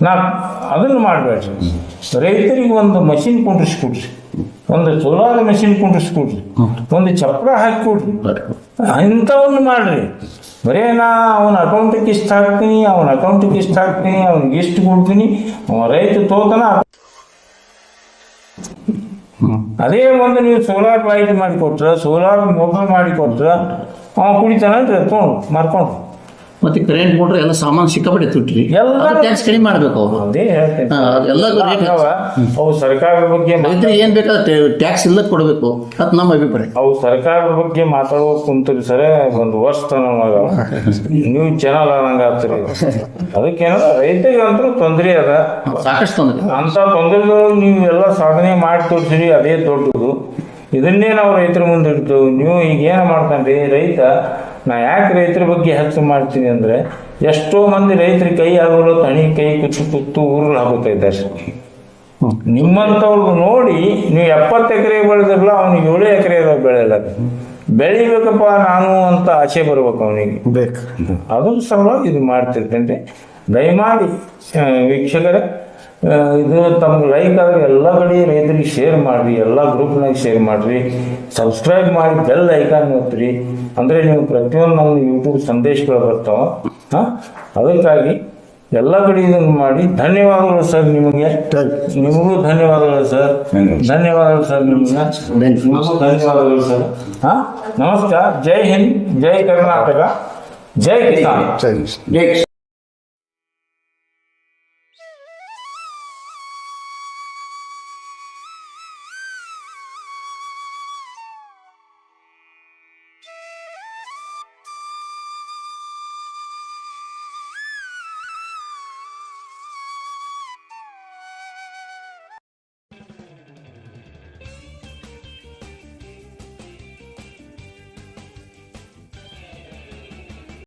ನಾ ಅದನ್ನು ಮಾಡಬೇಡ್ರಿ. ರೈತರಿಗೆ ಒಂದು ಮಷಿನ್ ಕುಂಡ್ರಿಸ್ಕೊಡ್ರಿ ಒಂದು ಸೋಲಾರ್ ಮಷಿನ್ ಕುಂಡ್ರಿಸ್ಕೊಡ್ರಿ ಒಂದು ಚಪ್ರ ಹಾಕಿ ಕೊಡ್ರಿ. ಇಂಥವನ್ನು ಮಾಡ್ರಿ. ಬರೇ ನಾ ಅವನ ಅಕೌಂಟಿಗೆ ಇಷ್ಟ ಹಾಕ್ತೀನಿ ಅವನ ಅಕೌಂಟಿಗೆ ಇಷ್ಟ ಹಾಕ್ತೀನಿ ಅವ್ನಿಗೆ ಇಷ್ಟು ಕೊಡ್ತೀನಿ. ಅವನ ರೈತ ತೋತನ ಅದೇ ಒಂದು ನೀವು ಸೋಲಾರ್ ಲೈಟ್ ಮಾಡಿ ಕೊಟ್ರ ಸೋಲಾರ್ ಮೊಬೈಲ್ ಮಾಡಿ ಕೊಟ್ರ ಅವ ಕುಡಿತಾನ ತೊಗೊಂಡು ಮಾರ್ಕೊಂಡು ಮತ್ತೆ ಕರೆಂಟ್ ಮೋಟ್ರ್ ಎಲ್ಲ ಸಾಮಾನು ಸಿಕ್ಕಾಪಟ್ಟೆ ತುಟ್ರಿ. ಎಲ್ಲ ಟ್ಯಾಕ್ಸ್ ಕಡಿಮೆ ಮಾಡ್ಬೇಕು ಅವರು. rate ಅವ, ಸರ್ಕಾರದ ಬಗ್ಗೆ ರೈತರಿಗೆ ಏನ್ ಬೇಕಾದ್ರೆ ಟ್ಯಾಕ್ಸ್ ಇಲ್ಲ ಕೊಡಬೇಕು. ಅದು ನಮ್ಮ ಅಭಿಪ್ರಾಯ. ಅವು ಸರ್ಕಾರದ ಬಗ್ಗೆ ಮಾತಾಡೋ ಕುಂತೀರಿ ಸರ ಒಂದು ವರ್ಷ ತನಕ ನೀವು ಚಾನಲ್ ಅನ್ನಂಗ ಆಗ್ತೀರಿ. ಅದಕ್ಕೇನ ರೈತರಿಗೆ ಅಂತೂ ತೊಂದರೆ ಅದ. ಸಾಕಷ್ಟು ತೊಂದರೆ. ಅಂತ ತೊಂದರೆ ನೀವು ಎಲ್ಲ ಸಾಧನೆ ಮಾಡಿ ತೋರಿಸಿರಿ ಅದೇ ದೊಡ್ಡದು. ಇದನ್ನೇ ನಾವು ರೈತರ ಮುಂದೆ ಇಡ್ತೇವೆ. ನೀವು ಈಗ ಏನು ಮಾಡ್ಕೊಂಡ್ರಿ ರೈತ ನಾ ಯಾಕೆ ರೈತರ ಬಗ್ಗೆ ಹೆಲ್ಪ್ ಮಾಡ್ತೀನಿ ಅಂದರೆ ಎಷ್ಟೋ ಮಂದಿ ರೈತರ ಕೈ ಆಗಲು ತಣಿ ಕೈ ಕುಚ್ಚು ಕುತ್ತು ಊರಲ್ಲಿ ಆಗುತ್ತಾ ಇದ್ದಾರೆ. ನಿಮ್ಮಂಥವ್ರಿಗೂ ನೋಡಿ ನೀವು ಎಪ್ಪತ್ತು ಎಕರೆ ಬೆಳೆದಿರಲ್ಲ ಅವ್ನಿಗೆ ಏಳು ಎಕರೆ ಬೆಳೆಯಲ್ಲ. ಬೆಳಿಬೇಕಪ್ಪ ನಾನು ಅಂತ ಆಸೆ ಬರ್ಬೇಕು ಅವನಿಗೆ. ಬೇಕು. ಅದೊಂದು ಸಲ ಇದು ಮಾಡ್ತಿರ್ತೇನೆ. ದಯಮಾಡಿ ವೀಕ್ಷಕರೇ ಇದು ತಮ್ಗೆ ಲೈಕ್ ಆದ್ರೆ ಎಲ್ಲ ಕಡೆ ರೈತರಿಗೆ ಶೇರ್ ಮಾಡಿರಿ ಎಲ್ಲ ಗ್ರೂಪ್ನಾಗ ಶೇರ್ ಮಾಡಿರಿ. ಸಬ್ಸ್ಕ್ರೈಬ್ ಮಾಡಿ ಬೆಲ್ ಐಕಾನ್ ಒತ್ತಿರಿ. ಅಂದರೆ ನೀವು ಪ್ರತಿಯೊಂದು ನಮ್ಮ ಯೂಟ್ಯೂಬ್ ಸಂದೇಶಗಳು ಬರ್ತಾವ. ಹಾಂ? ಅದಕ್ಕಾಗಿ ಎಲ್ಲ ಕಡೆ ಇದನ್ನು ಮಾಡಿ. ಧನ್ಯವಾದಗಳು ಸರ್ ನಿಮಗೆ. ನಿಮಗೂ ಧನ್ಯವಾದಗಳು ಸರ್ ಧನ್ಯವಾದಗಳು. ಸರ್ ನಿಮಗೆ. ನಿಮಗೂ ಧನ್ಯವಾದಗಳು ಸರ್ ಹಾಂ? ನಮಸ್ಕಾರ. ಜೈ ಹಿಂದ್ ಜೈ ಕರ್ನಾಟಕ ಜೈ ಕಿಸಾನ್. ಜೈ